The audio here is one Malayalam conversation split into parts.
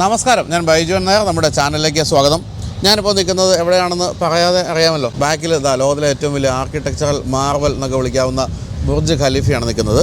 നമസ്കാരം. ഞാൻ ബൈജു നായർ. നമ്മുടെ ചാനലിലേക്ക് സ്വാഗതം. ഞാനിപ്പോൾ നിൽക്കുന്നത് എവിടെയാണെന്ന് പറയാതെ അറിയാമല്ലോ. ബാക്കിൽ ഇതാ ലോകത്തിലെ ഏറ്റവും വലിയ ആർക്കിടെക്ചറൽ മാർവൽ എന്നൊക്കെ വിളിക്കാവുന്ന ബുർജ് ഖലീഫയാണ് നിൽക്കുന്നത്.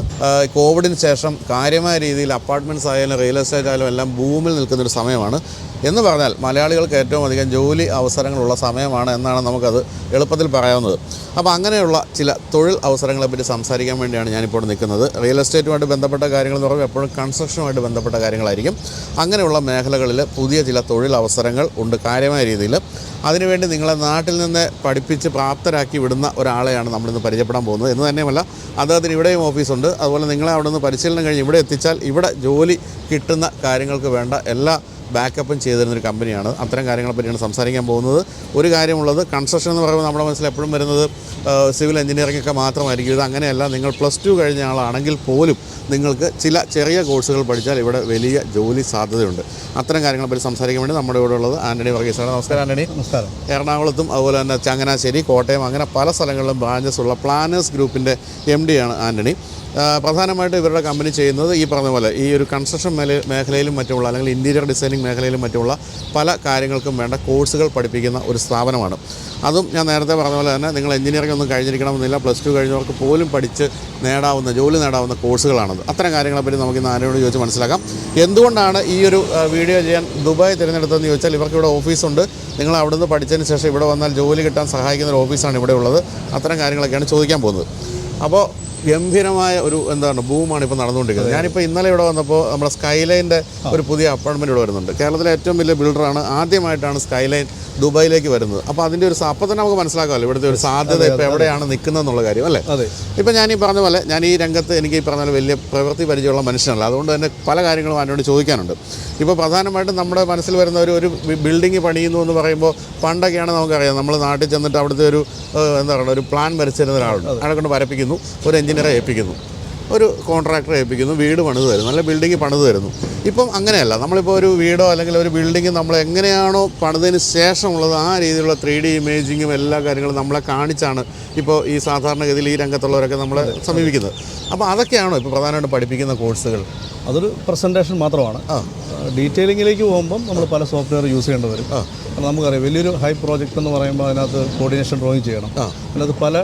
കോവിഡിന് ശേഷം കാര്യമായ രീതിയിൽ അപ്പാർട്ട്മെന്റ്സ് ആയാലും റിയൽ എസ്റ്റേറ്റ് ആയാലും എല്ലാം ബൂമിൽ നിൽക്കുന്നൊരു സമയമാണ്. എന്ന് പറഞ്ഞാൽ മലയാളികൾക്ക് ഏറ്റവും അധികം ജോലി അവസരങ്ങളുള്ള സമയമാണ് എന്നാണ് നമുക്കത് എളുപ്പത്തിൽ പറയാവുന്നത്. അപ്പോൾ അങ്ങനെയുള്ള ചില തൊഴിൽ അവസരങ്ങളെപ്പറ്റി സംസാരിക്കാൻ വേണ്ടിയാണ് ഞാനിപ്പോൾ നിൽക്കുന്നത്. റിയൽ എസ്റ്റേറ്റുമായിട്ട് ബന്ധപ്പെട്ട കാര്യങ്ങൾ എന്ന് പറയുമ്പോൾ എപ്പോഴും കൺസ്ട്രക്ഷനുമായിട്ട് ബന്ധപ്പെട്ട കാര്യങ്ങളായിരിക്കും. അങ്ങനെയുള്ള മേഖലകളിൽ പുതിയ ചില തൊഴിൽ അവസരങ്ങൾ ഉണ്ട് കാര്യമായ രീതിയിൽ. അതിനുവേണ്ടി നിങ്ങളെ നാട്ടിൽ നിന്ന് പഠിപ്പിച്ച് പ്രാപ്തരാക്കി വിടുന്ന ഒരാളെയാണ് നമ്മളിന്ന് പരിചയപ്പെടാൻ പോകുന്നത്. എന്ന് തന്നെയുമല്ല അദ്ദേഹത്തിന് ഇവിടെയും ഓഫീസുണ്ട്. അതുപോലെ നിങ്ങളെ അവിടെ നിന്ന് പരിശീലനം കഴിഞ്ഞ് ഇവിടെ എത്തിച്ചാൽ ഇവിടെ ജോലി കിട്ടുന്ന കാര്യങ്ങൾക്ക് വേണ്ട എല്ലാ ബാക്കപ്പും ചെയ്തു തരുന്നൊരു കമ്പനിയാണ് അത്തരം കാര്യങ്ങളെ പറ്റിയാണ് സംസാരിക്കാൻ പോകുന്നത്. ഒരു കാര്യമുള്ളത് കൺസ്ട്രക്ഷൻ എന്ന് പറയുമ്പോൾ നമ്മുടെ മനസ്സിൽ എപ്പോഴും വരുന്നത് സിവിൽ എഞ്ചിനീയറിംഗ് ഒക്കെ മാത്രമായിരിക്കും. ഇത് അങ്ങനെയല്ല. നിങ്ങൾ പ്ലസ് ടു കഴിഞ്ഞ ആളാണെങ്കിൽ പോലും നിങ്ങൾക്ക് ചില ചെറിയ കോഴ്സുകൾ പഠിച്ചാൽ ഇവിടെ വലിയ ജോലി സാധ്യതയുണ്ട്. അത്തരം കാര്യങ്ങളെ പറ്റി സംസാരിക്കാൻ വേണ്ടി നമ്മുടെ ഇവിടെ ഉള്ളത് ആന്റണി വർഗീസാണ്. നമസ്കാരം ആന്റണി നമസ്കാരം. എറണാകുളത്തും അതുപോലെ തന്നെ ചങ്ങനാശ്ശേരി കോട്ടയം അങ്ങനെ പല സ്ഥലങ്ങളിലും ബ്രാഞ്ചസ് ഉള്ള പ്ലാനേഴ്സ് ഗ്രൂപ്പിന്റെ എം ആണ് ആന്റണി പ്രധാനമായിട്ട് ഇവരുടെ കമ്പനി ചെയ്യുന്നത് ഈ പറഞ്ഞ പോലെ ഈ ഒരു കൺസ്ട്രക്ഷൻ മേല മേഖലയിലും മറ്റുമുള്ള അല്ലെങ്കിൽ ഇന്റീരിയർ ഡിസൈനിങ് മേഖലയിലും മറ്റുമുള്ള പല കാര്യങ്ങൾക്കും വേണ്ട കോഴ്സുകൾ പഠിപ്പിക്കുന്ന ഒരു സ്ഥാപനമാണ്. അതും ഞാൻ നേരത്തെ പറഞ്ഞ പോലെ തന്നെ നിങ്ങൾ എഞ്ചിനീയറിംഗ് ഒന്നും കഴിഞ്ഞിരിക്കണമെന്നില്ല പ്ലസ് ടു കഴിഞ്ഞവർക്ക് പോലും പഠിച്ച് നേടാവുന്ന ജോലി നേടാവുന്ന കോഴ്സുകളാണത് അത്തരം കാര്യങ്ങളെപ്പറ്റി നമുക്ക് ഇന്ന് ആരോട് ചോദിച്ച് മനസ്സിലാക്കാം. എന്തുകൊണ്ടാണ് ഈ ഒരു വീഡിയോ ചെയ്യാൻ ദുബായ് തിരഞ്ഞെടുത്തതെന്ന് ചോദിച്ചാൽ ഇവർക്ക് ഇവിടെ ഓഫീസുണ്ട് നിങ്ങൾ അവിടുന്ന് പഠിച്ചതിന് ശേഷം ഇവിടെ വന്നാൽ ജോലി കിട്ടാൻ സഹായിക്കുന്ന ഒരു ഓഫീസാണ് ഇവിടെ ഉള്ളത്. അത്തരം കാര്യങ്ങളൊക്കെയാണ് ചോദിക്കാൻ പോകുന്നത്. അപ്പോൾ ഗംഭീരമായ ഒരു എന്താണ് ബൂമാണ് ഇപ്പോൾ നടന്നുകൊണ്ടിരിക്കുന്നത്. ഞാനിപ്പോൾ ഇന്നലെ ഇവിടെ വന്നപ്പോൾ നമ്മുടെ സ്കൈലൈന്റെ ഒരു പുതിയ അപ്പാർട്ട്മെന്റ് ഇവിടെ വരുന്നുണ്ട്. കേരളത്തിലെ ഏറ്റവും വലിയ ബിൽഡറാണ് ആദ്യമായിട്ടാണ് സ്കൈലൈൻ ദുബായിലേക്ക് വരുന്നത്. അപ്പോൾ അതിന്റെ ഒരു അപ്പോൾ തന്നെ നമുക്ക് മനസ്സിലാക്കാമല്ലോ ഇവിടുത്തെ ഒരു സാധ്യത ഇപ്പോൾ എവിടെയാണ് നിൽക്കുന്നത് എന്നുള്ള കാര്യം അല്ലേ? അതെ. ഇപ്പം ഞാൻ ഈ പറഞ്ഞ പോലെ ഞാൻ ഈ രംഗത്ത് എനിക്ക് ഈ പറഞ്ഞ പോലെ വലിയ പ്രവൃത്തി പരിചയമുള്ള മനുഷ്യനല്ല. അതുകൊണ്ട് തന്നെ പല കാര്യങ്ങളും അതിനോട് ചോദിക്കാനുണ്ട്. ഇപ്പോൾ പ്രധാനമായിട്ടും നമ്മുടെ മനസ്സിൽ വരുന്ന ഒരു ഒരു ബിൽഡിംഗ് പണിയുന്നു എന്ന് പറയുമ്പോൾ പണ്ടൊക്കെയാണ് നമുക്കറിയാം നമ്മൾ നാട്ടിൽ ചെന്നിട്ട് അവിടുത്തെ ഒരു എന്താ പറയുക ഒരു പ്ലാൻ വരച്ചിരുന്ന ഒരാളുണ്ട്. അയാളെ കൊണ്ട് വരപ്പിക്കുന്നു ഒരു എഞ്ചിനീയറെ ഏൽപ്പിക്കുന്നു. ഒരു കോൺട്രാക്ടറെ ഏൽപ്പിക്കുന്നു വീട് പണിത് തരുന്നു അല്ലെങ്കിൽ ബിൽഡിംഗ് പണിത് തരുന്നു. ഇപ്പം അങ്ങനെയല്ല നമ്മളിപ്പോൾ ഒരു വീടോ അല്ലെങ്കിൽ ഒരു ബിൽഡിംഗ് നമ്മൾ എങ്ങനെയാണോ പണിതതിന് ശേഷമുള്ളത് ആ രീതിയിലുള്ള ത്രീ ഡി ഇമേജിങ്ങും എല്ലാ കാര്യങ്ങളും നമ്മളെ കാണിച്ചാണ് ഇപ്പോൾ ഈ സാധാരണഗതിയിൽ ഈ രംഗത്തുള്ളവരൊക്കെ നമ്മളെ സമീപിക്കുന്നത്. അപ്പോൾ അതൊക്കെയാണോ ഇപ്പോൾ പ്രധാനമായിട്ടും പഠിപ്പിക്കുന്ന കോഴ്സുകൾ അതൊരു പ്രസന്റേഷൻ മാത്രമാണ്. ഡീറ്റെയിലിങ്ങിലേക്ക് പോകുമ്പം നമ്മൾ പല സോഫ്റ്റ്വെയർ യൂസ് ചെയ്യേണ്ടി വരും. കാരണം നമുക്കറിയാം വലിയൊരു ഹൈ പ്രോജക്റ്റ് എന്ന് പറയുമ്പോൾ അതിനകത്ത് കോർഡിനേഷൻ ഡ്രോയിങ് ചെയ്യണം. അതിനകത്ത് പല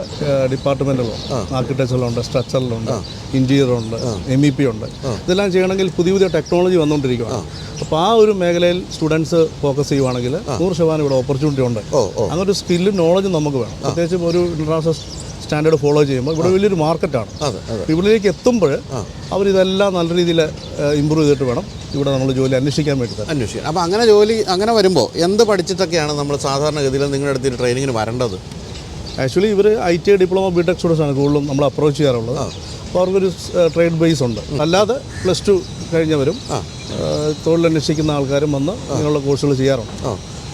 ഡിപ്പാർട്ട്മെന്റുകളും ആർക്കിടെക്ചറിലുണ്ട് സ്ട്രക്ചറിലുണ്ട് ഇന്റീരിയറുണ്ട് എം ഇ പി ഉണ്ട് ഇതെല്ലാം ചെയ്യണമെങ്കിൽ പുതിയ പുതിയ ടെക്നോളജി വന്നുകൊണ്ടിരിക്കുകയാണ്. അപ്പോൾ ആ ഒരു മേഖലയിൽ സ്റ്റുഡൻസ് ഫോക്കസ് ചെയ്യുവാണെങ്കിൽ നൂറ് ശതമാനം ഇവിടെ ഓപ്പർച്യൂണിറ്റി ഉണ്ട്. അങ്ങനെ ഒരു സ്കില്ലും നോളജും നമുക്ക് വേണം. പ്രത്യേകിച്ചും ഒരു ഇന്റർനാഷണൽ സ്റ്റാൻഡേർഡ് ഫോളോ ചെയ്യുമ്പോൾ ഇവിടെ വലിയൊരു മാർക്കറ്റാണ്. ഇവിടേക്ക് എത്തുമ്പോൾ അവരിതെല്ലാം നല്ല രീതിയിൽ ഇമ്പ്രൂവ് ചെയ്തിട്ട് വേണം ഇവിടെ നമ്മൾ ജോലി അന്വേഷിക്കാൻ വേണ്ടി അന്വേഷിക്കാം അപ്പോൾ അങ്ങനെ ജോലി അങ്ങനെ വരുമ്പോൾ എന്ത് പഠിച്ചിട്ടൊക്കെയാണ് നമ്മൾ സാധാരണഗതിയിൽ നിങ്ങളുടെ അടുത്ത് ട്രെയിനിങ്ങിന് വരേണ്ടത്? ആക്ച്വലി ഇവർ I T I diploma B tech students ആണ് കൂടുതലും നമ്മൾ അപ്രോച്ച് ചെയ്യാറുള്ളത്. അപ്പോൾ അവർക്കൊരു ട്രേഡ് ബേസ് ഉണ്ട്. അല്ലാതെ പ്ലസ് ടു കഴിഞ്ഞവരും തൊഴിലന്വേഷിക്കുന്ന ആൾക്കാരും വന്ന് ഇങ്ങനെയുള്ള കോഴ്സുകൾ ചെയ്യാറുണ്ട്.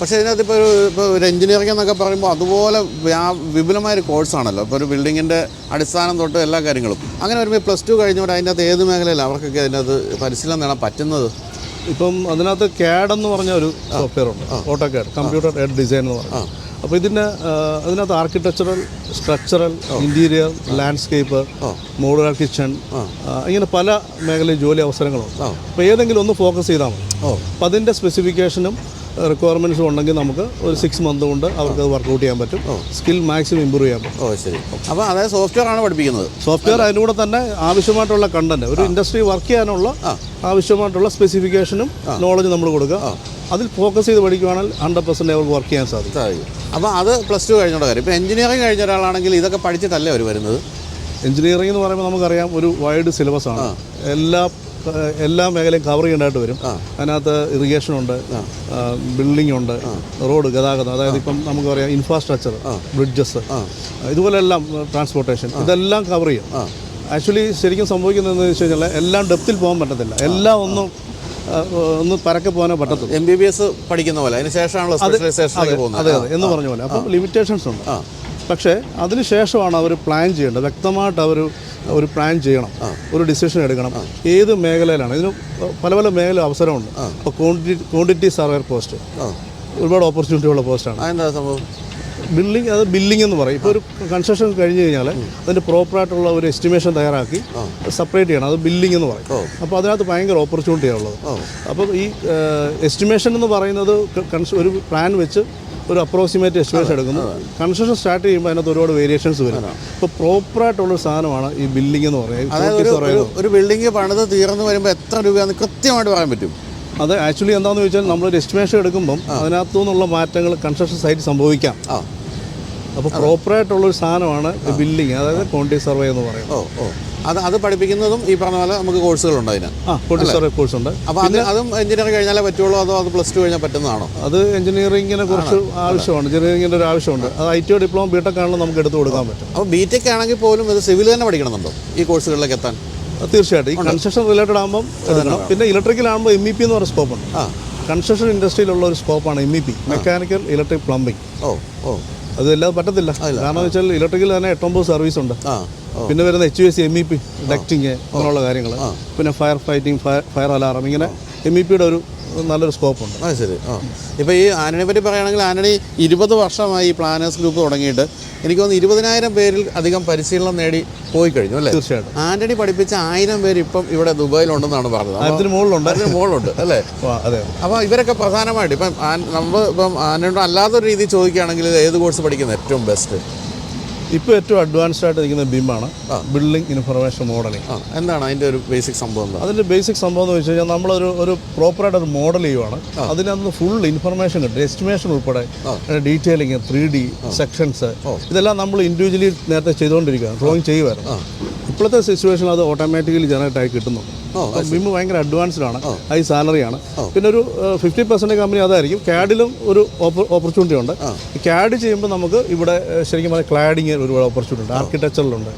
പക്ഷേ ഇതിനകത്ത് ഇപ്പോൾ ഒരു ഇപ്പോൾ ഒരു എഞ്ചിനീയറിംഗ് എന്നൊക്കെ പറയുമ്പോൾ അതുപോലെ വ്യാ- വിപുലമായ ഒരു കോഴ്സാണല്ലോ ഇപ്പോൾ ഒരു ബിൽഡിങ്ങിന്റെ അടിസ്ഥാനം തൊട്ട് എല്ലാ കാര്യങ്ങളും. അങ്ങനെ വരുമ്പോൾ പ്ലസ് ടു കഴിഞ്ഞുകൊണ്ട് അതിന്റെ അകത്ത് ഏത് മേഖലയിലാണ് അവർക്കൊക്കെ അതിനകത്ത് പരിശീലനം നേടാൻ പറ്റുന്നത്? ഇപ്പം അതിനകത്ത് ക്യാഡ് എന്ന് പറഞ്ഞ ഒരു സോഫ്റ്റ്വെയർ ഉണ്ട്. Auto CAD computer aided design എന്ന് പറഞ്ഞു അപ്പോൾ ഇതിന് ഏഹ്, അതിനകത്ത് architectural structural interior landscape modular kitchen ഇങ്ങനെ പല മേഖലയിൽ ജോലി അവസരങ്ങളുണ്ട്. അപ്പോൾ ഏതെങ്കിലും ഒന്ന് ഫോക്കസ് ചെയ്താൽ മതി. അപ്പോൾ അതിന്റെ സ്പെസിഫിക്കേഷനും റിക്വയർമെന്റ്സും ഉണ്ടെങ്കിൽ നമുക്ക് ഒരു സിക്സ് മന്ത് കൊണ്ട് അവർക്ക് അത് വർക്കൗട്ട് ചെയ്യാൻ പറ്റും. സ്കിൽ മാക്സിമം ഇമ്പ്രൂവ് ചെയ്യാൻ പറ്റും. ഓ ശരി. അപ്പോൾ അതായത് സോഫ്റ്റ്വെയർ ആണ് പഠിപ്പിക്കുന്നത്. സോഫ്റ്റ്വെയർ അതിന്റെ കൂടെ തന്നെ ആവശ്യമായിട്ടുള്ള കണ്ടന്റ് ഒരു ഇൻഡസ്ട്രി വർക്ക് ചെയ്യാനുള്ള ആവശ്യമായിട്ടുള്ള സ്പെസിഫിക്കേഷനും നോളജ് നമ്മൾ കൊടുക്കുക. അതിൽ ഫോക്കസ് ചെയ്ത് പഠിക്കുകയാണെങ്കിൽ ഹൺഡ്രഡ് പെർസെന്റ് അവർക്ക് വർക്ക് ചെയ്യാൻ സാധിക്കും. സാധിക്കും. അപ്പോൾ അത് പ്ലസ് ടു കഴിഞ്ഞുള്ള കാര്യം. ഇപ്പോൾ എഞ്ചിനീയറിംഗ് കഴിഞ്ഞ ഒരാളാണെങ്കിൽ ഇതൊക്കെ പഠിച്ചിട്ടല്ലേ അവർ വരുന്നത്? എഞ്ചിനീയറിംഗ് എന്ന് പറയുമ്പോൾ നമുക്കറിയാം ഒരു വൈഡ് സിലബസ് ആണ്. എല്ലാ എല്ലാ മേഖലയും കവർ ചെയ്യേണ്ടതായിട്ട് വരും. അതിനകത്ത് ഇറിഗേഷൻ ഉണ്ട് ബിൽഡിംഗ് ഉണ്ട് റോഡ് ഗതാഗതം അതായത് ഇപ്പം നമുക്ക് പറയാം ഇൻഫ്രാസ്ട്രക്ചർ ബ്രിഡ്ജസ് ഇതുപോലെല്ലാം ട്രാൻസ്പോർട്ടേഷൻ ഇതെല്ലാം കവർ ചെയ്യും. ആക്ച്വലി ശരിക്കും സംഭവിക്കുന്നതെന്ന് വെച്ച് കഴിഞ്ഞാൽ എല്ലാം ഡെപ്തിൽ പോകാൻ പറ്റത്തില്ല. എല്ലാം ഒന്നും ഒന്ന് പരക്കെ പോകാനേ പറ്റത്തുള്ളൂ. എം ബി ബി എസ് പഠിക്കുന്ന പോലെ. അതിന് ശേഷമാണല്ലോ അതെ അതെ എന്ന് പറഞ്ഞ പോലെ. അപ്പം ലിമിറ്റേഷൻസ് ഉണ്ട്. പക്ഷേ അതിനുശേഷമാണ് അവർ പ്ലാൻ ചെയ്യേണ്ടത്. വ്യക്തമായിട്ട് അവർ ഒരു പ്ലാൻ ചെയ്യണം. ഒരു ഡിസിഷൻ എടുക്കണം. ഏത് മേഖലയിലാണ്? ഇതിന് പല പല മേഖല അവസരമുണ്ട്. ഇപ്പോൾ ക്വാണ്ടിറ്റി ക്വാണ്ടിറ്റി സർവർ പോസ്റ്റ് ഒരുപാട് ഓപ്പർച്യൂണിറ്റി ഉള്ള പോസ്റ്റാണ് എന്താ സംഭവം? ബില്ലിംഗ് അത് ബില്ലിംഗ് എന്ന് പറയും. ഇപ്പോൾ ഒരു കൺസ്ട്രക്ഷൻ കഴിഞ്ഞ് കഴിഞ്ഞാൽ അതിന്റെ പ്രോപ്പറായിട്ടുള്ള ഒരു എസ്റ്റിമേഷൻ തയ്യാറാക്കി സെപ്പറേറ്റ് ചെയ്യണം. അത് ബില്ലിംഗ് എന്ന് പറയും. അപ്പോൾ അതിനകത്ത് ഭയങ്കര ഓപ്പർച്യൂണിറ്റിയാണ് ഉള്ളത് അപ്പോൾ ഈ എസ്റ്റിമേഷൻ എന്ന് പറയുന്നത് ഒരു പ്ലാൻ വെച്ച് ഒരു അപ്രോക്സിമേറ്റ് എസ്റ്റിമേഷൻ എടുക്കുന്നു. കൺസ്ട്രക്ഷൻ സ്റ്റാർട്ട് ചെയ്യുമ്പോൾ അതിനകത്ത് ഒരുപാട് വേരിയേഷൻസ് വരും അപ്പോൾ പ്രോപ്പറായിട്ടുള്ള ആയിട്ടുള്ള സാധനമാണ് ഈ ബിൽഡിംഗ് എന്ന് പറയുന്നത്. ഒരു ബിൽഡിംഗ് പണിത് തീർന്നു വരുമ്പോൾ എത്ര രൂപയാണെന്ന് കൃത്യമായിട്ട് പറയാൻ പറ്റും. അത് ആക്ച്വലി എന്താണെന്ന് ചോദിച്ചാൽ നമ്മളൊരു എസ്റ്റിമേഷൻ എടുക്കുമ്പം അതിനകത്തു നിന്നുള്ള മാറ്റങ്ങൾ കൺസ്ട്രക്ഷൻ സൈറ്റ് സംഭവിക്കാം. അപ്പോൾ പ്രോപ്പറായിട്ടുള്ളൊരു സാധനമാണ് ബില്ലിംഗ് അതായത് ക്വാണ്ടിറ്റി സർവേ എന്ന് പറയുന്നത്. ഓ ഓ. അത് അത് പഠിപ്പിക്കുന്നതും ഈ പറഞ്ഞ പോലെ നമുക്ക് കോഴ്സുകളുണ്ട് അതിന്. കോഴ്സ് ഉണ്ട്. അപ്പോൾ അത് അതും എഞ്ചിനീയറിംഗ് കഴിഞ്ഞാലേ പറ്റുള്ളൂ അതോ അത് പ്ലസ് ടു കഴിഞ്ഞാൽ പറ്റുന്നതാണോ? അത് എഞ്ചിനീയറിംഗിനെ കുറച്ച് ആവശ്യമാണ്. എഞ്ചിനീയറിംഗിന്റെ ഒരു ആവശ്യമുണ്ട്. അത് I T diploma B tech ആണെങ്കിലും നമുക്ക് എടുത്തു കൊടുക്കാൻ പറ്റും. അപ്പോൾ ബി ടെക് ആണെങ്കിൽ പോലും ഇത് സിവിൽ തന്നെ പഠിക്കണമെന്നുണ്ടോ ഈ കോഴ്സുകളിലേക്ക് എത്താൻ? തീർച്ചയായിട്ടും. ഈ കൺസ്ട്രക്ഷൻ റിലേറ്റഡ് ആകുമ്പോൾ പിന്നെ ഇലക്ട്രിക്കൽ ആകുമ്പോൾ എം ഇ പി എന്ന് പറഞ്ഞ സ്കോപ്പ് ഉണ്ട്. കൺസ്ട്രക്ഷൻ ഇൻഡസ്ട്രിയിലുള്ള ഒരു സ്കോപ്പാണ് M E P mechanical electric plumbing ഓ ഓ. അതല്ലാതെ പറ്റത്തില്ല. കാരണം വെച്ചാൽ ഇലക്ട്രിക്കൽ തന്നെ എട്ടൊമ്പത് സർവീസ് ഉണ്ട്. പിന്നെ വരുന്ന H S M E P ducting അങ്ങനെയുള്ള കാര്യങ്ങൾ പിന്നെ ഫയർ ഫൈറ്റിംഗ് ഫയർ അലാറം ഇങ്ങനെ എം ഇ പിയുടെ ഒരു നല്ലൊരു സ്കോപ്പുണ്ട് അത് ശരി. ആ. ഇപ്പോൾ ഈ ആനണിയെ പറ്റി പറയുകയാണെങ്കിൽ ആനണി ഇരുപത് വർഷമായി ഈ പ്ലാനേഴ്സ് ഗ്രൂപ്പ് തുടങ്ങിയിട്ട് എനിക്ക് തോന്നുന്നു ഇരുപതിനായിരം പേരിൽ അധികം പരിശീലനം നേടി പോയി കഴിഞ്ഞു അല്ലേ? തീർച്ചയായിട്ടും. ആന്റണി പഠിപ്പിച്ച ആയിരം പേര് ഇപ്പം ഇവിടെ ദുബായിലുണ്ടെന്നാണ് പറഞ്ഞത്. അതിന് മുകളിലുണ്ട്. അതിന് മുകളിലുണ്ട് അല്ലേ? അതെ. അപ്പോൾ ഇവരൊക്കെ പ്രധാനമായിട്ട് ഇപ്പം നമ്മൾ ഇപ്പം ആനയോട് അല്ലാത്തൊരു രീതിയിൽ ചോദിക്കുകയാണെങ്കിൽ ഏത് കോഴ്സ് പഠിക്കുന്നത് ഏറ്റവും ബെസ്റ്റ് ഇപ്പോൾ ഏറ്റവും അഡ്വാൻസ്ഡ് ആയിട്ട് നിൽക്കുന്ന ബിമാണ് ബിൽഡിംഗ് ഇൻഫർമേഷൻ മോഡലിംഗ് എന്താണ് അതിന്റെ ഒരു ബേസിക് സംഭവം അതിന്റെ ബേസിക് സംഭവം എന്ന് വെച്ച് കഴിഞ്ഞാൽ നമ്മളൊരു ഒരു പ്രോപ്പറായിട്ട് ഒരു മോഡൽ ചെയ്യുവാണ്. അതിനകത്ത് ഫുൾ ഇൻഫർമേഷൻ കിട്ടും. എസ്റ്റിമേഷൻ ഉൾപ്പെടെ ഡീറ്റെയിലിംഗ് ത്രീ ഡി സെക്ഷൻസ് ഇതെല്ലാം നമ്മൾ ഇൻഡിവിജ്വലി നേരത്തെ ചെയ്തുകൊണ്ടിരിക്കുകയാണ് ഡ്രോയിങ് ചെയ്യുമായിരുന്നു ഇപ്പോഴത്തെ സിറ്റുവേഷൻ അത് ഓട്ടോമാറ്റിക്കലി ജനറേറ്റ് ആയി കിട്ടുന്നുണ്ട്. ബിം ഭയങ്കര അഡ്വാൻസ്ഡ് ആണ്. ഹൈ സാലറിയാണ് പിന്നെ ഒരു ഫിഫ്റ്റി പെർസെന്റ് കമ്പനി അതായിരിക്കും. ക്യാഡിലും ഒരു ഓപ്പർച്യൂണിറ്റി ഉണ്ട്. ക്യാഡ് ചെയ്യുമ്പോൾ നമുക്ക് ഇവിടെ ശരിക്കും പറഞ്ഞാൽ ക്ലാഡിങ് ഒരുപാട് ഓപ്പർച്യൂണിറ്റി ഉണ്ട്. ആർക്കിടെക്ചറിലുണ്ട്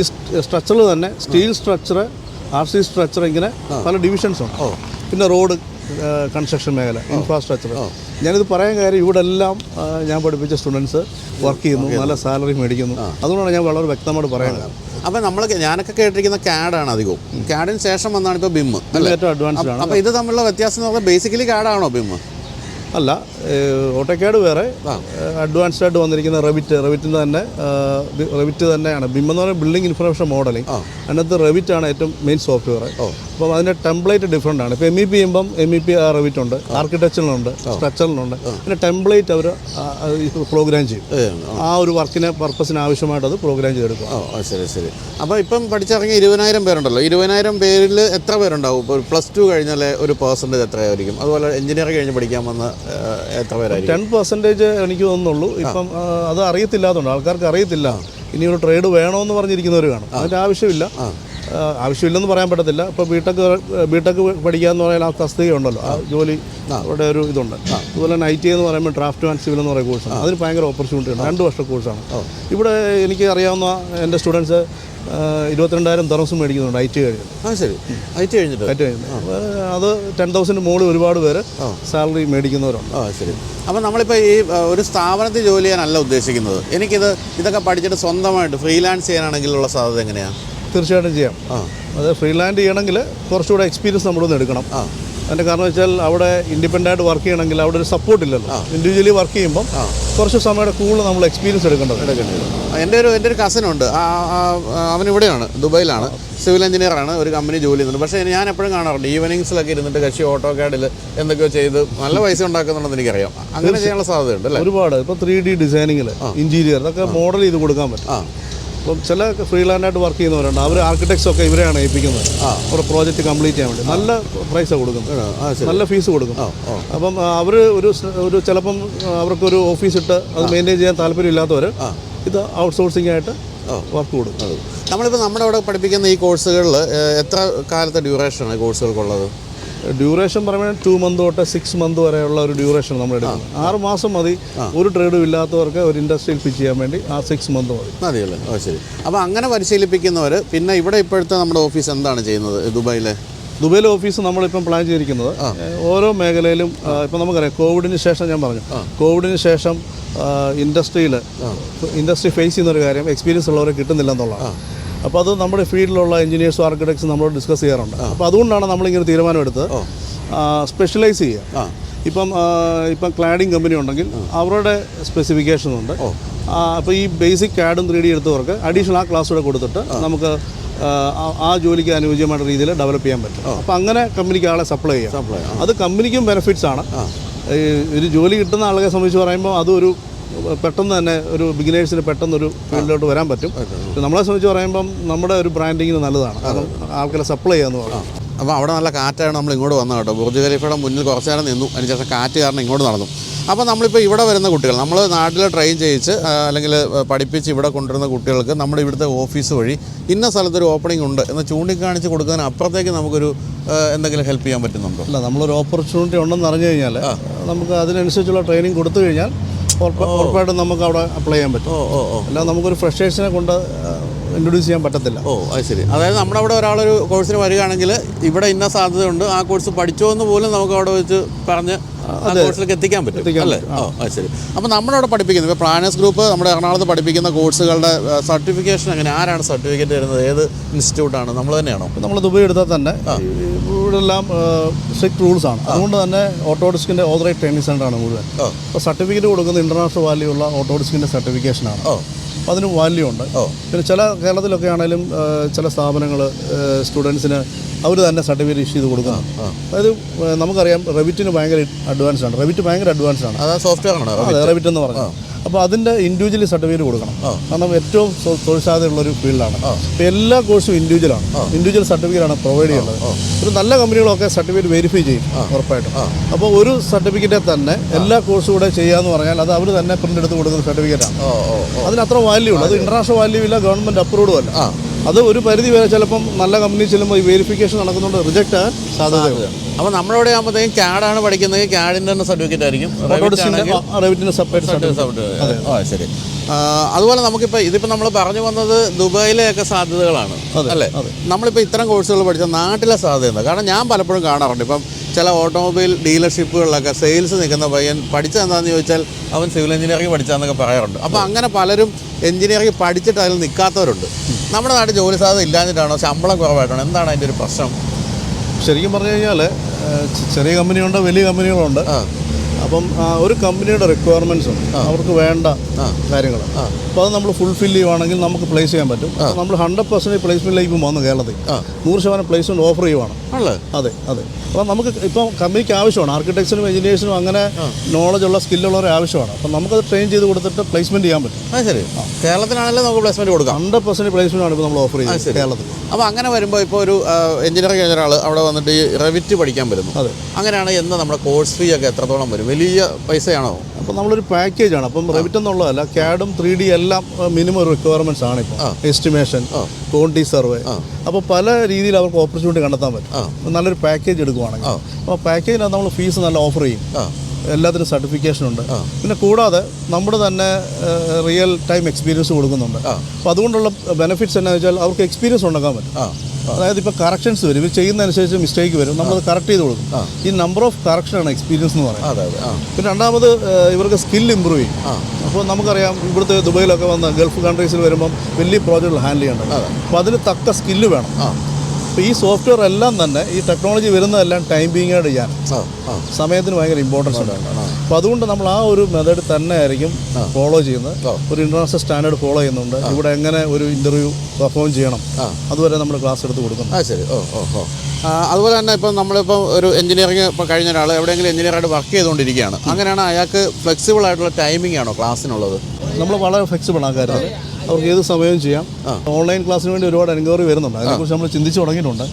ഈ സ്ട്രക്ചറിൽ തന്നെ steel structure R C structure ഇങ്ങനെ പല ഡിവിഷൻസ് ഉണ്ട്. പിന്നെ റോഡ് കൺസ്ട്രക്ഷൻ മേഖല ഇൻഫ്രാസ്ട്രക്ചർ ഞാനിത് പറയാൻ കാര്യം ഇവിടെ എല്ലാം ഞാൻ പഠിപ്പിച്ച സ്റ്റുഡൻസ് വർക്ക് ചെയ്യുന്നു നല്ല സാലറി മേടിക്കുന്നു. അതുകൊണ്ടാണ് ഞാൻ വളരെ വ്യക്തമായിട്ട് കാരണം അപ്പം നമ്മൾ ഞാനൊക്കെ കേട്ടിരിക്കുന്ന CAD-ആണ് അധികവും. ക്യാഡിന് ശേഷം വന്നാണ് ഇപ്പോൾ ബിം ഇത് ഏറ്റവും അഡ്വാൻസ്ഡ് ആണ്. അപ്പോൾ ഇത് തമ്മിലുള്ള വ്യത്യാസം എന്ന് പറഞ്ഞാൽ ബേസിക്കലി കാഡാണോ ബിം അല്ല ഓട്ടോക്കാഡ് വേറെ. അഡ്വാൻസ്ഡ് ആയിട്ട് വന്നിരിക്കുന്ന റെവിറ്റ് റെവിറ്റിന് തന്നെ റെവിറ്റ് തന്നെയാണ്. ബിം എന്ന് പറയുന്നത് ബിൽഡിംഗ് ഇൻഫർമേഷൻ മോഡലിംഗ് അതിനകത്ത് റെവിറ്റ് ആണ് ഏറ്റവും മെയിൻ സോഫ്റ്റ്വെയർ അപ്പം അതിന്റെ ടെംപ്ലേറ്റ് ഡിഫറെന്റ് ആണ്. ഇപ്പോൾ എം ഇ പി ചെയ്യുമ്പം എം ഇ പി ആ റെവിറ്റ് ഉണ്ട്. ആർക്കിടെക്ചറിനുണ്ട് സ്ട്രക്ചറിനുണ്ട് പിന്നെ ടെംപ്ലേറ്റ് അവർ പ്രോഗ്രാം ചെയ്യും. ആ. ഒരു വർക്കിന് പർപ്പസിന് ആവശ്യമായിട്ട് അത് പ്രോഗ്രാം ചെയ്തെടുക്കും. ഓ ശരി ശരി. അപ്പോൾ ഇപ്പം പഠിച്ചിറങ്ങിയ ഇരുപതിനായിരം പേരുണ്ടല്ലോ. ഇരുപതിനായിരം പേരിൽ എത്ര പേരുണ്ടാവും? ഇപ്പോൾ പ്ലസ് ടു കഴിഞ്ഞാൽ ഒരു പേഴ്സന്റേജ് എത്രയായിരിക്കും? അതുപോലെ എഞ്ചിനീയറിംഗ് കഴിഞ്ഞ് പഠിക്കാൻ വന്ന എത്ര പേരായിരിക്കും ടെൻ പെർസെന്റേജ് എനിക്ക് തോന്നുന്നുള്ളൂ. ഇപ്പം അത് അറിയത്തില്ലാത്തതുകൊണ്ട് ആൾക്കാർക്ക് അറിയത്തില്ല. ഇനി ഒരു ട്രേഡ് വേണമെന്ന് പറഞ്ഞിരിക്കുന്നവർ കാണും അതിന്റെ ആവശ്യമില്ല. ആ, ആവശ്യമില്ലെന്ന് പറയാൻ പറ്റത്തില്ല. ഇപ്പോൾ ബിടെക് ബിടെക് എന്ന് പറയാൻ ആ തസ്തികയുണ്ടല്ലോ ആ ജോലി അവിടെ ഒരു ഇതുണ്ട്. അതുപോലെ തന്നെ ഐ ടി എന്ന് പറയുമ്പോൾ ഡ്രാഫ്റ്റ് ആൻഡ് സിവിൽ എന്ന് പറയുന്ന കോഴ്സാണ് അതിന് ഭയങ്കര ഓപ്പർച്യൂണിറ്റി ഉണ്ട് രണ്ട് വർഷ കോഴ്സാണ് ഇവിടെ എനിക്ക് അറിയാവുന്ന എന്റെ സ്റ്റുഡൻസ് ഇരുപത്തിരണ്ടായിരം തെറസും മേടിക്കുന്നുണ്ട് ഐ ടി കഴിഞ്ഞ് ആ ശരി. ഐ ടി കഴിഞ്ഞിട്ട്. ഐ ടി കഴിഞ്ഞ് അത് ടെൻ തൗസൻഡ് മുകളിൽ ഒരുപാട് പേര് സാലറി മേടിക്കുന്നവരുണ്ട്. ആ ശരി. അപ്പോൾ നമ്മളിപ്പോൾ ഈ ഒരു സ്ഥാപനത്തിൽ ജോലി ചെയ്യാനല്ല ഉദ്ദേശിക്കുന്നത്. എനിക്കിത് ഇതൊക്കെ പഠിച്ചിട്ട് സ്വന്തമായിട്ട് ഫ്രീലാൻസ് ചെയ്യാനാണെങ്കിലുള്ള സാധ്യത എങ്ങനെയാണ് തീർച്ചയായിട്ടും ചെയ്യാം. അത് ഫ്രീലാൻഡ് ചെയ്യണമെങ്കിൽ കുറച്ചുകൂടെ എക്സ്പീരിയൻസ് നമ്മളൊന്ന് എടുക്കണം. അതിന്റെ കാരണം വെച്ചാൽ അവിടെ ഇൻഡിപെൻഡന്റ് വർക്ക് ചെയ്യണമെങ്കിൽ അവിടെ ഒരു സപ്പോർട്ട് ഇല്ലല്ലോ. ഇൻഡിവിജ്വലി വർക്ക് ചെയ്യുമ്പോൾ കുറച്ച് സമയത്ത് കൂടുതൽ നമ്മൾ എക്സ്പീരിയൻസ് എടുക്കേണ്ടത് എടുക്കേണ്ടത് എന്റെ ഒരു എന്റെ ഒരു കസനുണ്ട് അവൻ ഇവിടെയാണ് ദുബായിലാണ്. സിവിൽ എഞ്ചിനീയറാണ് ഒരു കമ്പനി ജോലി ചെയ്യുന്നുണ്ട്. പക്ഷേ ഞാൻ എപ്പോഴും കാണാറുണ്ട്. ഈവനിങ്സിലൊക്കെ ഇരുന്നിട്ട് കക്ഷി ഓട്ടോ കാഡിൽ എന്തൊക്കെയോ ചെയ്ത് നല്ല പൈസ ഉണ്ടാക്കുന്നുണ്ടെന്ന് എനിക്കറിയാം. അങ്ങനെ ചെയ്യാനുള്ള സാധ്യതയുണ്ട് അല്ലേ? ഒരുപാട്. ഇപ്പോൾ ത്രീ ഡി ഡിസൈനിങ്ങിൽ ഇന്റീരിയർ ഇതൊക്കെ മോഡൽ ചെയ്ത് കൊടുക്കാൻ പറ്റും. ആ. അപ്പം ചില ഫ്രീലാൻഡായിട്ട് വർക്ക് ചെയ്യുന്നവരുണ്ട്. അവർ ആർക്കിടെക്ട്സ് ഒക്കെ ഇവരെയാണ് ഏൽപ്പിക്കുന്നത്. അവരുടെ പ്രോജക്റ്റ് കംപ്ലീറ്റ് ചെയ്യാൻ വേണ്ടി. നല്ല പ്രൈസാണ് കൊടുക്കും നല്ല ഫീസ് കൊടുക്കും. അപ്പം അവർ ഒരു ഒരു ചിലപ്പം അവർക്കൊരു ഓഫീസ് ഇട്ട് അത് മെയിന്റെയിൻ ചെയ്യാൻ താല്പര്യമില്ലാത്തവർ ഇത് ഔട്ട്സോഴ്സിംഗ് ആയിട്ട് വർക്ക് കൊടുക്കും. നമ്മളിപ്പോൾ നമ്മുടെ അവിടെ പഠിപ്പിക്കുന്ന ഈ കോഴ്സുകളിൽ എത്ര കാലത്തെ ഡ്യൂറേഷനാണ് കോഴ്സുകൾക്കുള്ളത് ഡ്യൂറേഷൻ പറയുമ്പോൾ ടു മന്ത് തൊട്ട് സിക്സ് മന്ത് വരെയുള്ള ഒരു ഡ്യൂറേഷൻ നമ്മൾ എടുക്കുന്നത്. ആറ് മാസം മതി. ഒരു ട്രേഡും ഇല്ലാത്തവർക്ക് ഒരു ഇൻഡസ്ട്രിയിൽ പിച്ച് ചെയ്യാൻ വേണ്ടി ആ സിക്സ് മന്ത് മതി. മതിയല്ലേ? ഓ ശരി. അപ്പോൾ അങ്ങനെ പരിശീലിപ്പിക്കുന്നവർ പിന്നെ ഇവിടെ ഇപ്പോഴത്തെ നമ്മുടെ ഓഫീസ് എന്താണ് ചെയ്യുന്നത് ദുബായിലെ? ദുബൈയിലെ ഓഫീസ് നമ്മളിപ്പം പ്ലാൻ ചെയ്തിരിക്കുന്നത്. ഓരോ മേഖലയിലും ഇപ്പം നമുക്കറിയാം കോവിഡിന് ശേഷം ഞാൻ പറഞ്ഞു. കോവിഡിന് ശേഷം ഇൻഡസ്ട്രിയിൽ ഇൻഡസ്ട്രി ഫേസ് ചെയ്യുന്ന ഒരു കാര്യം എക്സ്പീരിയൻസ് ഉള്ളവരെ കിട്ടുന്നില്ല എന്നുള്ളതാണ്. അപ്പോൾ അത് നമ്മുടെ ഫീൽഡിലുള്ള എഞ്ചിനീയേഴ്സും ആർക്കിടെക്ട്സും നമ്മളോട് ഡിസ്കസ് ചെയ്യാറുണ്ട്. അപ്പോൾ അതുകൊണ്ടാണ് നമ്മളിങ്ങനെ തീരുമാനമെടുത്ത് സ്പെഷ്യലൈസ് ചെയ്യുക. ഇപ്പം ആ, ഇപ്പം ക്ലാഡിംഗ് കമ്പനി ഉണ്ടെങ്കിൽ അവരുടെ സ്പെസിഫിക്കേഷൻ ഉണ്ട്. അപ്പോൾ ഈ ബേസിക് കാഡും ത്രീ ഡി എടുത്തവർക്ക് അഡീഷണൽ ആ ക്ലാസ് കൂടെ കൊടുത്തിട്ട് നമുക്ക് ആ, ജോലിക്ക് അനുയോജ്യമായ രീതിയിൽ ഡെവലപ്പ് ചെയ്യാൻ പറ്റും. അപ്പോൾ അങ്ങനെ കമ്പനിക്ക് ആളെ സപ്ലൈ ചെയ്യാം. അത് കമ്പനിക്കും ബെനിഫിറ്റ്സ് ആണ്. ഒരു ജോലി കിട്ടുന്ന ആളുകളെ സംബന്ധിച്ച് പറയുമ്പോൾ അതൊരു പെട്ടെന്ന് തന്നെ ഒരു ബിഗിനേഴ്സിന് പെട്ടെന്ന് ഒരു ഫീൽഡിലോട്ട് വരാൻ പറ്റും. നമ്മളെ സംബന്ധിച്ച് പറയുമ്പം നമ്മുടെ ഒരു ബ്രാൻഡിങ്ങിന് നല്ലതാണ്. ആൾക്കാരെ സപ്ലൈ ചെയ്യാന്ന് പറഞ്ഞു. അപ്പോൾ അവിടെ നല്ല കാറ്റാണ് നമ്മൾ ഇങ്ങോട്ട് വന്നത് കേട്ടോ. ബുർജ് ഖലീഫയുടെ മുന്നിൽ കുറച്ച് നേരം നിന്നു. അതിനുശേഷം കാറ്റ് കാരണം ഇങ്ങോട്ട് നടന്നു. അപ്പോൾ നമ്മളിപ്പോൾ ഇവിടെ വരുന്ന കുട്ടികൾ നമ്മൾ നാട്ടിൽ ട്രെയിൻ ചെയ്യിച്ച് അല്ലെങ്കിൽ പഠിപ്പിച്ച് ഇവിടെ കൊണ്ടുവരുന്ന കുട്ടികൾക്ക് നമ്മുടെ ഇവിടുത്തെ ഓഫീസ് വഴി ഇന്ന സ്ഥലത്തൊരു ഓപ്പണിംഗ് ഉണ്ട് എന്ന് ചൂണ്ടിക്കാണിച്ച് കൊടുക്കുന്നതിന് അപ്പുറത്തേക്ക് നമുക്കൊരു എന്തെങ്കിലും ഹെൽപ്പ് ചെയ്യാൻ പറ്റുന്നുണ്ടോ? അല്ല നമ്മളൊരു ഓപ്പർച്യൂണിറ്റി ഉണ്ടെന്ന് അറിഞ്ഞു കഴിഞ്ഞാൽ നമുക്ക് അതിനനുസരിച്ചുള്ള ട്രെയിനിങ് കൊടുത്തു കഴിഞ്ഞാൽ ഉറപ്പായിട്ടും നമുക്ക് അവിടെ അപ്ലൈ ചെയ്യാൻ പറ്റും. അല്ലാതെ നമുക്കൊരു ഫ്രഷേഴ്സിനെ കൊണ്ട് ഇൻട്രൊഡ്യൂസ് ചെയ്യാൻ പറ്റത്തില്ല. ഓ അത് ശരി. അതായത് നമ്മുടെ അവിടെ ഒരാളൊരു കോഴ്സിന് വരികയാണെങ്കിൽ ഇവിടെ ഇന്ന സാധ്യതയുണ്ട് ആ കോഴ്സ് പഠിച്ചോ എന്ന് പോലും നമുക്ക് അവിടെ വെച്ച് പറഞ്ഞ് ആ കോഴ്സിലേക്ക് എത്തിക്കാൻ പറ്റും അല്ലേ? ഓ അത് ശരി. അപ്പോൾ നമ്മുടെ അവിടെ പഠിപ്പിക്കുന്നത് ഇപ്പോൾ പ്ലാനേഴ്സ് ഗ്രൂപ്പ് നമ്മുടെ എറണാകുളത്ത് പഠിപ്പിക്കുന്ന കോഴ്സുകളുടെ സർട്ടിഫിക്കേഷൻ അങ്ങനെ ആരാണ് സർട്ടിഫിക്കറ്റ് തരുന്നത് ഏത് ഇൻസ്റ്റിറ്റ്യൂട്ടാണ് നമ്മൾ തന്നെയാണോ? നമ്മൾ ദുബൈ എടുത്താൽ തന്നെ ഇവിടെ എല്ലാം സ്ട്രിക്ട് റൂൾസ് ആണ്. അതുകൊണ്ട് തന്നെ ഓട്ടോഡിസ്കിന്റെ ഓതറൈറ്റ് ട്രെയിനിങ് സെന്ററാണ് മുഴുവൻ. അപ്പോൾ സർട്ടിഫിക്കറ്റ് കൊടുക്കുന്നത് ഇന്റർനാഷണൽ വാല്യൂ ഉള്ള ഓട്ടോഡിസ്കിന്റെ സർട്ടിഫിക്കേഷനാണ് ഓ. അപ്പോൾ അതിന് വാല്യൂ ഉണ്ട് പിന്നെ ചില കേരളത്തിലൊക്കെ ആണെങ്കിലും ചില സ്ഥാപനങ്ങൾ സ്റ്റുഡൻസിന് അവർ തന്നെ സർട്ടിഫിക്കറ്റ് ഇഷ്യൂ ചെയ്ത് കൊടുക്കണം അതായത് നമുക്കറിയാം റെവിറ്റിന് ഭയങ്കര അഡ്വാൻസ് ആണ് റെവിറ്റ് ഭയങ്കര അഡ്വാൻസ് ആണ് സോഫ്റ്റ്വെയർ ആണ് അതെ റെവിറ്റ്? എന്ന് പറഞ്ഞു അപ്പോൾ അതിന്റെ ഇൻഡിവിജ്വൽ സർട്ടിഫിക്കറ്റ് കൊടുക്കണം. കാരണം ഏറ്റവും തൊഴിൽ സാധ്യതയുള്ള ഒരു ഫീൽഡാണ് അപ്പോൾ എല്ലാ കോഴ്സും ഇൻഡിവിജ്വലാണ് ഇൻഡിവിജ്വൽ സർട്ടിഫിക്കറ്റ് ആണ് പ്രൊവൈഡ് ചെയ്യുന്നത്. ഒരു നല്ല കമ്പനികളൊക്കെ സർട്ടിഫിക്കറ്റ് വെരിഫൈ ചെയ്യും ഉറപ്പായിട്ടും. അപ്പോൾ ഒരു സർട്ടിഫിക്കറ്റെ തന്നെ എല്ലാ കോഴ്സും കൂടെ ചെയ്യാന്ന് പറഞ്ഞാൽ അത് അവർ തന്നെ പ്രിന്റ് എടുത്ത് കൊടുക്കുന്ന സർട്ടിഫിക്കറ്റാണ് അതിന് അത്ര വാല്യൂ ഉള്ളൂ അത് ഇന്റർനാഷണൽ വാല്യൂ ഇല്ല ഗവൺമെന്റ് അപ്രൂവ്ഡും അല്ല. അത് ഒരു പരിധി വരെ ചിലപ്പം നല്ല കമ്പനി ചെല്ലുമ്പോൾ ഈ വെരിഫിക്കേഷൻ നടക്കുന്നുണ്ട് റിജക്റ്റ് ആകാൻ സാധ്യതയുണ്ട്. അപ്പോൾ നമ്മളവിടെ ആകുമ്പോഴത്തേക്കും ക്യാഡാണ് പഠിക്കുന്നത് ക്യാഡിന്റെ തന്നെ സർട്ടിഫിക്കറ്റ് ആയിരിക്കും. റെവിറ്റിന്റെ സെപ്പറേറ്റ് സർട്ടിഫിക്കറ്റ് ശരി. അതുപോലെ നമുക്കിപ്പോൾ ഇതിപ്പോൾ നമ്മൾ പറഞ്ഞു വന്നത് ദുബായിലെയൊക്കെ സാധ്യതകളാണ് അല്ലേ? നമ്മളിപ്പോൾ ഇത്തരം കോഴ്സുകൾ പഠിച്ച നാട്ടിലെ സാധ്യത എന്താ? കാരണം ഞാൻ പലപ്പോഴും കാണാറുണ്ട്. ഇപ്പം ചില ഓട്ടോമൊബൈൽ ഡീലർഷിപ്പുകളിലൊക്കെ സെയിൽസ് നിൽക്കുന്ന പയ്യൻ പഠിച്ചത് ചോദിച്ചാൽ അവൻ സിവിൽ എഞ്ചിനീയറിംഗ് പഠിച്ചതെന്നൊക്കെ പറയാറുണ്ട്. അപ്പോൾ അങ്ങനെ പലരും എഞ്ചിനീയറിംഗ് പഠിച്ചിട്ട് അതിൽ നിൽക്കാത്തവരുണ്ട്. നമ്മുടെ നാട്ടിൽ ജോലി സാധ്യത ഇല്ലാഞ്ഞിട്ടാണോ? ശമ്പളം കുറവായിട്ടാണോ? എന്താണ് അതിന്റെ ഒരു പ്രശ്നം? ശരിക്കും പറഞ്ഞു കഴിഞ്ഞാൽ ചെറിയ കമ്പനിയുണ്ട് വലിയ കമ്പനികളുണ്ട്. അപ്പം ഒരു കമ്പനിയുടെ റിക്വയർമെന്റ്സ് ഉണ്ട്. അവർക്ക് വേണ്ട കാര്യങ്ങൾ അപ്പോൾ അത് നമ്മൾ ഫുൾഫിൽ ചെയ്യുവാണെങ്കിൽ നമുക്ക് പ്ലേസ് ചെയ്യാൻ പറ്റും. നമ്മൾ ഹൺഡ്രഡ് പെർസെന്റ് പ്ലേസ്മെന്റിലേക്ക് വന്നു കേരളത്തിൽ. നൂറ് ശതമാനം പ്ലേസ്മെന്റ് ഓഫർ ചെയ്യുവാണ്. അതെ അതെ. അപ്പോൾ നമുക്ക് ഇപ്പം കമ്പനിക്ക് ആവശ്യമാണ്. ആർക്കിടെക്ചറും എഞ്ചിനീയേഴ്സിനും അങ്ങനെ നോളജ് ഉള്ള സ്കില്ലുള്ളവരെ ആവശ്യമാണ്. അപ്പം നമുക്കത് ട്രെയിൻ ചെയ്ത് കൊടുത്തിട്ട് പ്ലേസ്മെന്റ് ചെയ്യാൻ പറ്റും. അത് ശരി. കേരളത്തിലാണെങ്കിലും നമുക്ക് പ്ലേസ്മെന്റ് കൊടുക്കാം? ഹൺഡ്രഡ് പെർസെന്റ് പ്ലേസ്മെന്റ് ആണ് ഇപ്പോൾ നമ്മൾ ഓഫർ ചെയ്യുന്നത് കേരളത്തിൽ. അപ്പോൾ അങ്ങനെ വരുമ്പോൾ ഇപ്പോൾ ഒരു എഞ്ചിനീയറിംഗ് കഴിഞ്ഞ ഒരാൾ അവിടെ വന്നിട്ട് ഈ റെവിറ്റ് പഠിക്കാൻ വരുന്നു. അതെ. അങ്ങനെയാണ് എന്ന് നമ്മുടെ കോഴ്സ് ഫീ ഒക്കെ എത്രത്തോളം വരും? വലിയ പൈസയാണോ? അപ്പോൾ നമ്മളൊരു പാക്കേജ് ആണ് അപ്പം റെവിറ്റ് എന്നുള്ളതല്ല ക്യാഡും ത്രീ ഡി എല്ലാം മിനിമം റിക്വയർമെന്റ്സ് ആണ് ഇപ്പോൾ എസ്റ്റിമേഷൻ ക്വാണ്ടിറ്റി സർവേ അപ്പോൾ പല രീതിയിൽ അവർക്ക് ഓപ്പർച്യൂണിറ്റി കണ്ടെത്താൻ പറ്റും. നല്ലൊരു പാക്കേജ് എടുക്കുവാണെങ്കിൽ. അപ്പോൾ പാക്കേജിനകത്ത് നമ്മൾ ഫീസ് നല്ല ഓഫർ ചെയ്യും. എല്ലാത്തിനും സർട്ടിഫിക്കേഷൻ ഉണ്ട്. പിന്നെ കൂടാതെ നമ്മുടെ തന്നെ റിയൽ ടൈം എക്സ്പീരിയൻസ് കൊടുക്കുന്നുണ്ട്. അപ്പോൾ അതുകൊണ്ടുള്ള ബെനിഫിറ്റ്സ് എന്നാന്ന് വെച്ചാൽ അവർക്ക് എക്സ്പീരിയൻസ് ഉണ്ടാക്കാൻ പറ്റും. അതായത് ഇപ്പോൾ കറക്ഷൻസ് വരും. ഇവർ ചെയ്യുന്നതനുസരിച്ച് മിസ്റ്റേക്ക് വരും. നമ്മൾ കറക്റ്റ് ചെയ്ത് കൊടുക്കും. ഈ നമ്പർ ഓഫ് കറക്ഷനാണ് എക്സ്പീരിയൻസ് എന്ന് പറയുന്നത്. അതെ അതെ പിന്നെ രണ്ടാമത് ഇവർക്ക് സ്കിൽ ഇമ്പ്രൂവ് ചെയ്യും. അപ്പോൾ നമുക്കറിയാം ഇവിടുത്തെ ദുബൈയിലൊക്കെ വന്ന് ഗൾഫ് കൺട്രീസിൽ വരുമ്പം വലിയ പ്രോജക്റ്റുകൾ ഹാൻഡിൽ ചെയ്യേണ്ടത്. അപ്പോൾ അതിന് തക്ക സ്കില്ല് വേണം. അപ്പോൾ ഈ സോഫ്റ്റ്വെയർ എല്ലാം തന്നെ ഈ ടെക്നോളജി വരുന്നതെല്ലാം ടൈം ബീങ്ങായിട്ട് ചെയ്യാൻ സമയത്തിന് ഭയങ്കര ഇമ്പോർട്ടൻസ് ഉണ്ട് അപ്പോൾ അതുകൊണ്ട് നമ്മൾ ആ ഒരു മെത്തേഡ് തന്നെ ആയിരിക്കും ഫോളോ ചെയ്യുന്നത്. ഒരു ഇന്റർനാഷണൽ സ്റ്റാൻഡേർഡ് ഫോളോ ചെയ്യുന്നുണ്ട്. ഇവിടെ എങ്ങനെ ഒരു ഇന്റർവ്യൂ പെർഫോം ചെയ്യണം. അതുവരെ നമ്മൾ ക്ലാസ് എടുത്ത് കൊടുക്കുന്നു. ആ ശരി. ഓ ഓ ഓ. അതുപോലെ തന്നെ ഇപ്പം നമ്മളിപ്പോൾ ഒരു എഞ്ചിനീയറിംഗ് ഇപ്പോൾ കഴിഞ്ഞ ഒരാൾ എവിടെയെങ്കിലും എഞ്ചിനീയറായിട്ട് വർക്ക് ചെയ്തുകൊണ്ടിരിക്കുകയാണ്. അങ്ങനെയാണ് അയാൾക്ക് ഫ്ലെക്സിബിൾ ആയിട്ടുള്ള ടൈമിംഗ് ആണോ ക്ലാസ്സിനുള്ളത് നമ്മൾ വളരെ ഫ്ലെക്സിബിൾ ആ കാര്യത്തിൽ. അവർക്ക് ഏത് സമയവും ചെയ്യാം. ഓൺലൈൻ ക്ലാസ്സിന് വേണ്ടി ഒരുപാട് എൻക്വയറി വരുന്നുണ്ട്. അതിനെക്കുറിച്ച് നമ്മൾ ചിന്തിച്ചു തുടങ്ങിയിട്ടുണ്ട്.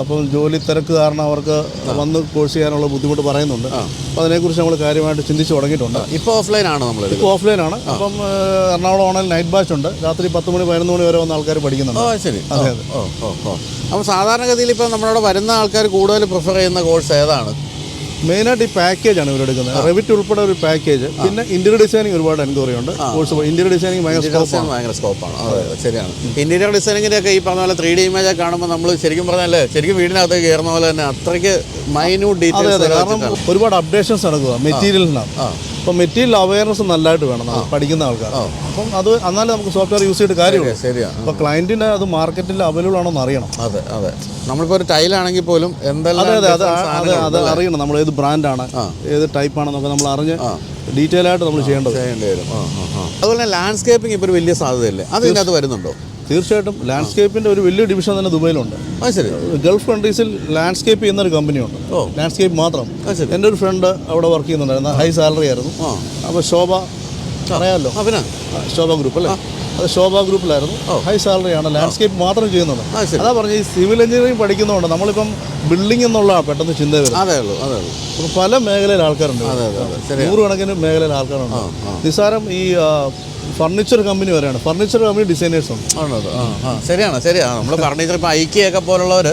അപ്പം ജോലി തിരക്ക് കാരണം അവർക്ക് വന്ന് കോഴ്സ് ചെയ്യാനുള്ള ബുദ്ധിമുട്ട് പറയുന്നുണ്ട്. അപ്പം അതിനെക്കുറിച്ച് നമ്മൾ കാര്യമായിട്ട് ചിന്തിച്ചു തുടങ്ങിയിട്ടുണ്ട്. ഇപ്പോൾ ഓഫ്ലൈൻ ആണോ നമ്മൾ ഇപ്പോൾ ഓഫ്ലൈൻ ആണ്. അപ്പം എറണാകുളം ഓൺലൈൻ നൈറ്റ് ബാച്ച് ഉണ്ട്. രാത്രി പത്ത് മണി പതിനൊന്ന് മണി വരെ വന്ന ആൾക്കാർ പഠിക്കുന്നുണ്ട്. ശരി. അതെ അതെ. അപ്പോൾ സാധാരണഗതിയിൽ ഇപ്പോൾ നമ്മളവിടെ വരുന്ന ആൾക്കാർ കൂടുതൽ പ്രിഫർ ചെയ്യുന്ന കോഴ്സ് ഏതാണ്? മെയിനായിട്ട് ഈ പാക്കേജാണ് ഇവർ എടുക്കുന്നത്. റെവിറ്റ് ഉൾപ്പെടെ ഒരു പാക്കേജ്. പിന്നെ ഇന്റീരിയർ ഡിസൈനിങ് ഒരുപാട് എൻക്വയറി ഉണ്ട് കോഴ്സ് ഇന്റീരിയർ ഡിസൈനിങ് ഭയങ്കര സ്കോപ്പാണ് ശരിയാണ്. ഇന്റീരിയർ ഡിസൈനിങ്ങിന്റെ ഒക്കെ ഈ പറഞ്ഞ പോലെ ത്രീ ഡി ഇമേജ് കാണുമ്പോൾ നമ്മൾ ശരിക്കും പറഞ്ഞാൽ ശരിക്കും വീടിനകത്ത് കയറുന്ന പോലെ തന്നെ അത്രയ്ക്ക് മൈന്യൂട്ട് ഡീറ്റെയിൽസ് കാരണം ഒരുപാട് അപ്ഡേഷൻസ് നടക്കുക. മെറ്റീരിയലിനകത്ത് അപ്പോൾ മെറ്റീരിയൽ അവയർനെസ് നല്ലതായിട്ട് വേണം പഠിക്കുന്ന ആൾക്കാർ അപ്പം അത് എന്നാലേ നമുക്ക് സോഫ്റ്റ്വെയർ യൂസ് ചെയ്തിട്ട് കാര്യമില്ല ശരിയാണ് അപ്പോൾ ക്ലയന്റിന് അത് മാർക്കറ്റിൽ അവൈലബിൾ ആണോ എന്ന് അറിയണം. അതെ അതെ. നമ്മളിപ്പോൾ ഒരു ടൈലാണെങ്കിൽ പോലും എന്തെല്ലാം അതെ അതെ അത് അത് അറിയണം. നമ്മൾ ഏത് ബ്രാൻഡാണ് ഏത് ടൈപ്പ് ആണെന്നൊക്കെ നമ്മൾ അറിഞ്ഞ് ഡീറ്റെയിൽ ആയിട്ട് നമ്മൾ ചെയ്യേണ്ടത്. ചെയ്യേണ്ടി വരും. അതുപോലെ ലാൻഡ്സ്കേപ്പിംഗ് ഇപ്പോൾ ഒരു വലിയ സാധ്യതയല്ലേ? അത് ഇതിനകത്ത് വരുന്നുണ്ടോ? തീർച്ചയായിട്ടും ലാൻഡ്സ്കേപ്പിന്റെ ഒരു വലിയ ഡിവിഷൻ തന്നെ ദുബൈയിലുണ്ട്. ശരി. ഗൾഫ് കൺട്രീസിൽ ലാൻഡ്സ്കേപ്പ് ചെയ്യുന്ന ഒരു കമ്പനിയുണ്ട് ഓ. ലാൻഡ്സ്കേപ്പ് മാത്രം. എന്റെ ഒരു ഫ്രണ്ട് അവിടെ വർക്ക് ചെയ്യുന്നുണ്ടായിരുന്നു. ഹൈ സാലറി ആയിരുന്നു. അപ്പോൾ ശോഭ അറിയാമല്ലോ അഭിന പിന്നെ? ശോഭ ഗ്രൂപ്പ് അല്ലേ? അത് ശോഭ ഗ്രൂപ്പിലായിരുന്നു ഹൈ സാലറി ആണ്. ലാൻഡ്സ്കേപ്പ് മാത്രം ചെയ്യുന്നുണ്ട് അത് പറഞ്ഞ ഈ സിവിൽ എഞ്ചിനീയറിംഗ് പഠിക്കുന്നതുകൊണ്ട് നമ്മളിപ്പം ബിൽഡിംഗ് എന്നുള്ള പെട്ടെന്ന് ചിന്ത വരും അതേ ഉള്ളൂ അതേ ഉള്ളൂ. പല മേഖലയിൽ ആൾക്കാരുണ്ട്. അതെ അതെ അതെ. കണക്കിന് നൂറുകണക്കിന് മേഖലയിൽ ആൾക്കാരുണ്ട്. നിസ്സാരം ഈ ഫർണിച്ചർ കമ്പനി വരെയാണ്. ഫർണിച്ചർ കമ്പനി ഡിസൈനേഴ്സ് ഉണ്ട് ആണ് അത്. ആ ആ ശരിയാണ് ശരിയാണ്. നമ്മൾ ഫർണിച്ചർ ഇപ്പോൾ ഐക്കിയൊക്കെ പോലുള്ളവർ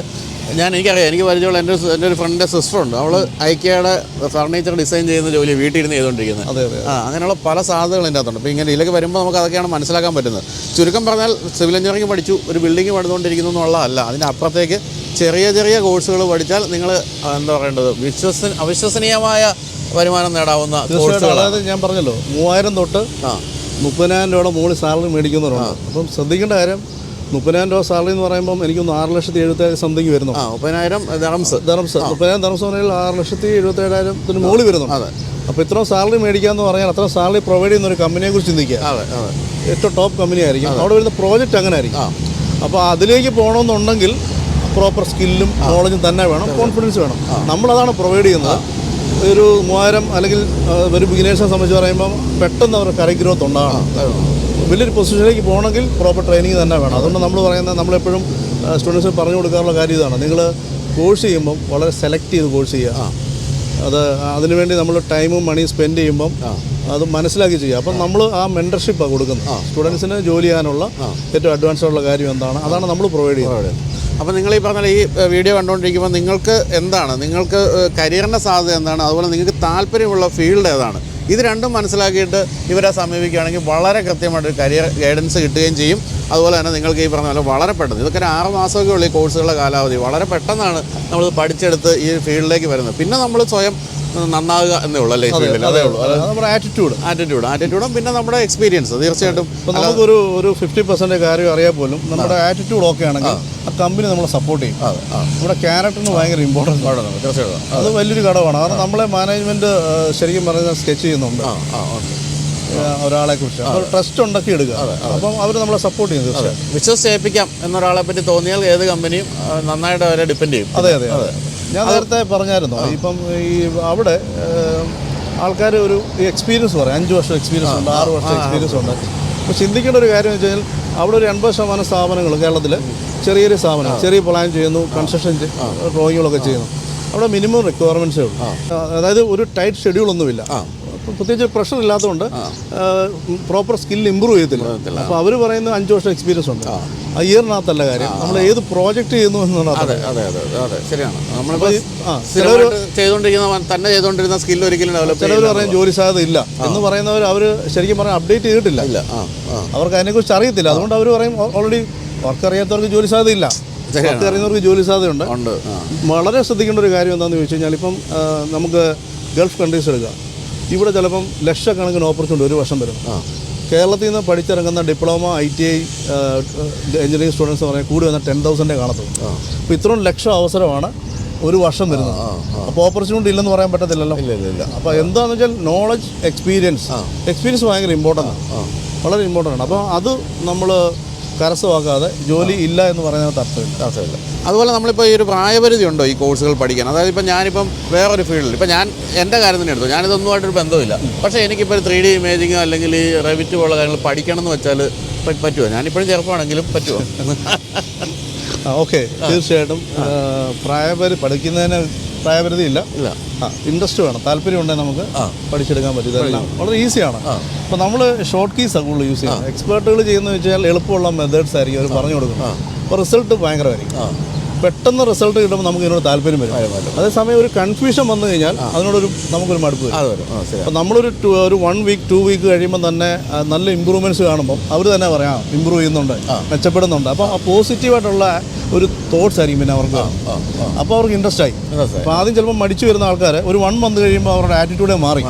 ഞാൻ എനിക്കറിയാം എനിക്ക് പരിചയമുള്ള എന്റെ ഒരു- എന്റെ ഒരു ഫ്രണ്ടിന്റെ സിസ്റ്റർ ഉണ്ട്. അവൾ ഐക്കിയയുടെ ഫർണിച്ചർ ഡിസൈൻ ചെയ്യുന്ന ജോലി വീട്ടിൽ ഇരുന്ന് ചെയ്തുകൊണ്ടിരിക്കുന്നത്. അതെ അതെ ആ അങ്ങനെയുള്ള പല സാധ്യതകൾ ഇതിന്റെ അകത്തുണ്ട്. അപ്പോൾ ഇങ്ങനെ ഇതിലേക്ക് വരുമ്പോൾ നമുക്ക് അതൊക്കെയാണ് മനസ്സിലാക്കാൻ പറ്റുന്നത്. ചുരുക്കം പറഞ്ഞാൽ സിവിൽ എഞ്ചിനീയറിംഗ് പഠിച്ചു ഒരു ബിൽഡിംഗ് പണിതുകൊണ്ടിരിക്കുന്നു എന്നുള്ളതല്ല. അതിന്റെ അപ്പുറത്തേക്ക് ചെറിയ ചെറിയ കോഴ്സുകൾ പഠിച്ചാൽ നിങ്ങൾ എന്താ പറയേണ്ടത്? വിശ്വസ അവിശ്വസനീയമായ വരുമാനം നേടാവുന്ന തീർച്ചയായിട്ടും. കോഴ്സുകളാണ് അതായത് ഞാൻ പറഞ്ഞല്ലോ മൂവായിരം തൊട്ട് ആ. മുപ്പതിനായിരം രൂപയുടെ മുകളിൽ സാലറി മേടിക്കുന്നവരുണ്ട്. അപ്പം ശ്രദ്ധിക്കേണ്ട കാര്യം മുപ്പതിനായിരം രൂപ സാലറി എന്ന് പറയുമ്പോൾ എനിക്കൊന്ന് ആറ് ലക്ഷത്തി എഴുപത്തേഴ് സംതിങ് വരുന്നു മുപ്പതിനായിരം ദർംസ് മുപ്പതിനായിരം ദർംസ് പറഞ്ഞാൽ ആറ് ലക്ഷത്തി എഴുപത്തേഴായിരത്തിന് മുകളിൽ വരുന്നു അതെ. അപ്പോൾ ഇത്രയും സാലറി മേടിക്കാന്ന് പറഞ്ഞാൽ അത്ര സാലറി പ്രൊവൈഡ് ചെയ്യുന്ന ഒരു കമ്പനിയെ കുറിച്ച് ചിന്തിക്കുക. അതെ അതെ. ഏറ്റവും ടോപ്പ് കമ്പനി ആയിരിക്കും. അവിടെ വരുന്ന പ്രോജക്റ്റ് അങ്ങനെ ആയിരിക്കും. അപ്പോൾ അതിലേക്ക് പോകണമെന്നുണ്ടെങ്കിൽ പ്രോപ്പർ സ്കില്ലും നോളജും തന്നെ വേണം. കോൺഫിഡൻസ് വേണം. നമ്മളതാണ് പ്രൊവൈഡ് ചെയ്യുന്നത്. ഒരു മൂവായിരം അല്ലെങ്കിൽ ഒരു ബിഗിനേഴ്സിനെ സംബന്ധിച്ച് പറയുമ്പോൾ പെട്ടെന്ന് അവർ കറി ഗ്രോത്ത് ഉണ്ടാകണം വലിയൊരു പൊസിഷനിലേക്ക് പോകണമെങ്കിൽ പ്രോപ്പർ ട്രെയിനിങ് തന്നെ വേണം. അതുകൊണ്ട് നമ്മൾ പറയുന്നത് നമ്മളെപ്പോഴും സ്റ്റുഡൻസിന് പറഞ്ഞു കൊടുക്കാറുള്ള കാര്യം ഇതാണ്. നിങ്ങൾ കോഴ്സ് ചെയ്യുമ്പം വളരെ സെലക്ട് ചെയ്ത് കോഴ്സ് ചെയ്യുക. അത് അതിനുവേണ്ടി നമ്മൾ ടൈമും മണിയും സ്പെൻഡ് ചെയ്യുമ്പം അത് മനസ്സിലാക്കി ചെയ്യുക. അപ്പം നമ്മൾ ആ മെന്റർഷിപ്പാണ് കൊടുക്കുന്നത്. സ്റ്റുഡൻസിന് ജോലി ചെയ്യാനുള്ള ഏറ്റവും അഡ്വാൻസ് ആയിട്ടുള്ള കാര്യം എന്താണ്? അതാണ് നമ്മൾ പ്രൊവൈഡ് ചെയ്യുന്നത്. അപ്പോൾ നിങ്ങൾ ഈ പറഞ്ഞാൽ ഈ വീഡിയോ കണ്ടുകൊണ്ടിരിക്കുമ്പോൾ നിങ്ങൾക്ക് എന്താണ്? നിങ്ങൾക്ക് കരിയറിന്റെ സാധ്യത എന്താണ്? അതുപോലെ നിങ്ങൾക്ക് താല്പര്യമുള്ള ഫീൽഡ് ഏതാണ്? ഇത് രണ്ടും മനസ്സിലാക്കിയിട്ട് ഇവരെ സമീപിക്കുകയാണെങ്കിൽ വളരെ കൃത്യമായിട്ട് കരിയർ ഗൈഡൻസ് കിട്ടുകയും ചെയ്യും. അതുപോലെ തന്നെ നിങ്ങൾക്ക് ഈ പറഞ്ഞ പോലെ വളരെ പെട്ടെന്ന് ഇതൊക്കെ ഒരു ആറ് മാസമൊക്കെ ഉള്ളൂ ഈ കോഴ്സുകളുടെ കാലാവധി. വളരെ പെട്ടെന്നാണ് നമ്മൾ പഠിച്ചെടുത്ത് ഈ ഫീൽഡിലേക്ക് വരുന്നത്. പിന്നെ നമ്മൾ സ്വയം നന്നാവുക എന്നേ ഉള്ളൂ അല്ലേ? ഫീൽഡിൽ അതേ ഉള്ളൂ. നമ്മുടെ ആറ്റിറ്റ്യൂഡ് ആറ്റിറ്റ്യൂഡ് ആറ്റിറ്റ്യൂഡും പിന്നെ നമ്മുടെ എക്സ്പീരിയൻസ് തീർച്ചയായിട്ടും നമുക്കൊരു ഒരു ഫിഫ്റ്റി പെർസെന്റ് കാര്യം അറിയാൻ പോലും നമ്മുടെ ആറ്റിറ്റ്യൂഡ് ഓക്കെ ആണെങ്കിൽ ആ. കമ്പനി നമ്മളെ സപ്പോർട്ട് ചെയ്യും. നമ്മുടെ ക്യാരക്ടറിന് ഭയങ്കര ഇമ്പോർട്ടൻസ് ആണ്. തീർച്ചയായിട്ടും. അത്. വലിയൊരു ഘടകമാണ്. കാരണം നമ്മളെ മാനേജ്മെന്റ് ശരിക്കും പറഞ്ഞാൽ സ്കെച്ച് ചെയ്യുന്നുണ്ട്. ഒരാളെ കുറിച്ച്. അപ്പോൾ ട്രസ്റ്റ് ഉണ്ടാക്കി എടുക്കുക. അപ്പം അവർ നമ്മളെ സപ്പോർട്ട് ചെയ്യും തീർച്ചയായും വിശ്വസിച്ചേൽപ്പിക്കാം എന്നൊരാളെ പറ്റി തോന്നിയാൽ ഏത് കമ്പനിയും നന്നായിട്ട് അവരെ ഡിപ്പെൻഡ് ചെയ്യും. അതെ അതെ. അതെ. ഞാൻ നേരത്തെ പറഞ്ഞായിരുന്നു. ഇപ്പം ഈ അവിടെ ആൾക്കാർ ഒരു എക്സ്പീരിയൻസ് പറയും. അഞ്ച് വർഷം എക്സ്പീരിയൻസ് ഉണ്ട് ആറ് വർഷം എക്സ്പീരിയൻസ് ഉണ്ട്. അപ്പോൾ ചിന്തിക്കേണ്ട ഒരു കാര്യം എന്ന് വെച്ച് കഴിഞ്ഞാൽ അവിടെ ഒരു എൺപത് ശതമാനം സ്ഥാപനങ്ങൾ കേരളത്തിൽ ചെറിയ ചെറിയ സ്ഥാപനം ചെറിയ പ്ലാൻ ചെയ്യുന്നു കൺസ്ട്രക്ഷൻ ഡ്രോയിങ്ങുകളൊക്കെ ചെയ്യുന്നു. അവിടെ മിനിമം റിക്വയർമെന്റ്സേ ഉള്ളൂ. അതായത് ഒരു ടൈറ്റ് ഷെഡ്യൂൾ ഒന്നുമില്ല. പ്രത്യേകിച്ച് പ്രഷർ ഇല്ലാത്തതുകൊണ്ട് പ്രോപ്പർ സ്കിൽ ഇമ്പ്രൂവ് ചെയ്യത്തില്ല. അപ്പോൾ അവർ പറയുന്ന അഞ്ച് വർഷം എക്സ്പീരിയൻസ് ഉണ്ട്. ആ. ഇയറിനകത്തല്ല കാര്യം. നമ്മൾ ഏത് പ്രോജക്റ്റ് ചെയ്യുന്നു എന്നുള്ളത് അതെ അതെ അതെ അതെ ശരിയാണ്. നമ്മളിപ്പോൾ ആ സ്ഥിരമായിട്ട് ചെയ്തുകൊണ്ടിരിക്കുന്ന തന്നെ ചെയ്തുകൊണ്ടിരുന്ന സ്കില്ല് ഒരിക്കലും ഡെവലപ്പ് ചിലവർ പറയും ജോലി സാധ്യത ഇല്ല. എന്ന് പറയുന്നവർ അവർ ശരിക്കും പറഞ്ഞാൽ അപ്ഡേറ്റ് ചെയ്തിട്ടില്ല. ഇല്ല അവർക്ക് അതിനെക്കുറിച്ച് അറിയത്തില്ല. അതുകൊണ്ട് അവർ പറയും ഓൾറെഡി വർക്ക് അറിയാത്തവർക്ക് ജോലി സാധ്യത ഇല്ല. ശരിയാണ്. വർക്ക് അറിയുന്നവർക്ക് ജോലി സാധ്യതയുണ്ട്. വളരെ ശ്രദ്ധിക്കേണ്ട ഒരു കാര്യം എന്താണെന്ന് ചോദിച്ചു കഴിഞ്ഞാൽ ഇപ്പം നമുക്ക് ഗൾഫ് കൺട്രീസ് എടുക്കാം. ഇവിടെ ചിലപ്പം ലക്ഷക്കണക്കിന് ഓപ്പർച്യൂണിറ്റി ഒരു വർഷം വരും. കേരളത്തിൽ നിന്ന് പഠിച്ചിറങ്ങുന്ന diploma I T I engineering students പറഞ്ഞാൽ കൂടി വന്ന ടെൻ തൗസൻഡേ കാണത്തുള്ളൂ. അപ്പോൾ ഇത്രയും ലക്ഷം അവസരമാണ് ഒരു വർഷം വരുന്നത്. അപ്പോൾ ഓപ്പർച്യൂണിറ്റി ഇല്ലെന്ന് പറയാൻ പറ്റത്തില്ലല്ലോ? ഇല്ല ഇല്ല ഇല്ല. അപ്പോൾ എന്താണെന്ന് വെച്ചാൽ നോളജ് എക്സ്പീരിയൻസ് എക്സ്പീരിയൻസ് ഭയങ്കര ഇമ്പോർട്ടന്റ് ആണ്. വളരെ ഇമ്പോർട്ടന്റ് ആണ്. അപ്പോൾ അത് നമ്മൾ കരസ്ഥമാക്കാതെ ജോലി ഇല്ല എന്ന് പറയുന്നത് തർക്കമില്ല. തർക്കമില്ല. അതുപോലെ നമ്മളിപ്പോൾ ഈ ഒരു പ്രായപരിധി ഉണ്ടോ ഈ കോഴ്സുകൾ പഠിക്കാൻ? അതായത് ഇപ്പം ഞാനിപ്പം വേറൊരു ഫീൽഡിൽ ഇപ്പം ഞാൻ എന്റെ കാര്യം തന്നെ എടുത്തു. ഞാനിതൊന്നുമായിട്ടൊരു ബന്ധമില്ല പക്ഷേ എനിക്കിപ്പോൾ ഒരു ത്രീ ഡി ഇമേജിങ്ങോ അല്ലെങ്കിൽ ഈ റെവിറ്റ് പോലുള്ള കാര്യങ്ങൾ പഠിക്കണം എന്ന് വെച്ചാൽ പറ്റുമോ ഞാനിപ്പോഴും ചെറുപ്പമാണെങ്കിലും പറ്റുമോ ഓക്കെ. തീർച്ചയായിട്ടും പ്രായപരി പഠിക്കുന്നതിന് പ്രായപരിധി ഇല്ല. ഇല്ല ആ ഇൻട്രസ്റ്റ് വേണം. താല്പര്യം ഉണ്ടെങ്കിൽ നമുക്ക് പഠിച്ചെടുക്കാൻ പറ്റും. ഇതെല്ലാം വളരെ ഈസിയാണ്. അപ്പോൾ നമ്മൾ ഷോർട്ട് കീസാണ് കൂടുതൽ യൂസ് ചെയ്യുന്നത്. എക്സ്പേർട്ടുകൾ ചെയ്യുന്നത് വെച്ചാൽ എളുപ്പമുള്ള മെത്തേഡ്സ് ആയിരിക്കും അവർ പറഞ്ഞു കൊടുക്കുന്നത്. അപ്പോൾ റിസൾട്ട് ഭയങ്കരമായിരിക്കും. പെട്ടെന്ന് റിസൾട്ട് കിട്ടുമ്പോൾ നമുക്ക് ഇതിനോട് താല്പര്യം വരും. അതേസമയം ഒരു കൺഫ്യൂഷൻ വന്നു കഴിഞ്ഞാൽ അതിനോടൊരു നമുക്കൊരു മടുപ്പ് വരും. അപ്പം നമ്മളൊരു ടു ഒരു വൺ വീക്ക് ടു വീക്ക് കഴിയുമ്പോൾ തന്നെ നല്ല ഇമ്പ്രൂവ്മെന്റ്സ് കാണുമ്പോൾ അവർ തന്നെ പറയാം ഇമ്പ്രൂവ് ചെയ്യുന്നുണ്ട് മെച്ചപ്പെടുന്നുണ്ട്. അപ്പോൾ ആ പോസിറ്റീവായിട്ടുള്ള ഒരു തോട്ട്സ് ആയിരിക്കും പിന്നെ അവർക്ക് അപ്പോൾ അവർക്ക് ഇൻട്രസ്റ്റ് ആയി. അപ്പോൾ ആദ്യം ചിലപ്പോൾ മടിച്ചു വരുന്ന ആൾക്കാർ ഒരു വൺ മന്ത് കഴിയുമ്പോൾ അവരുടെ ആറ്റിറ്റ്യൂഡേ മാറി.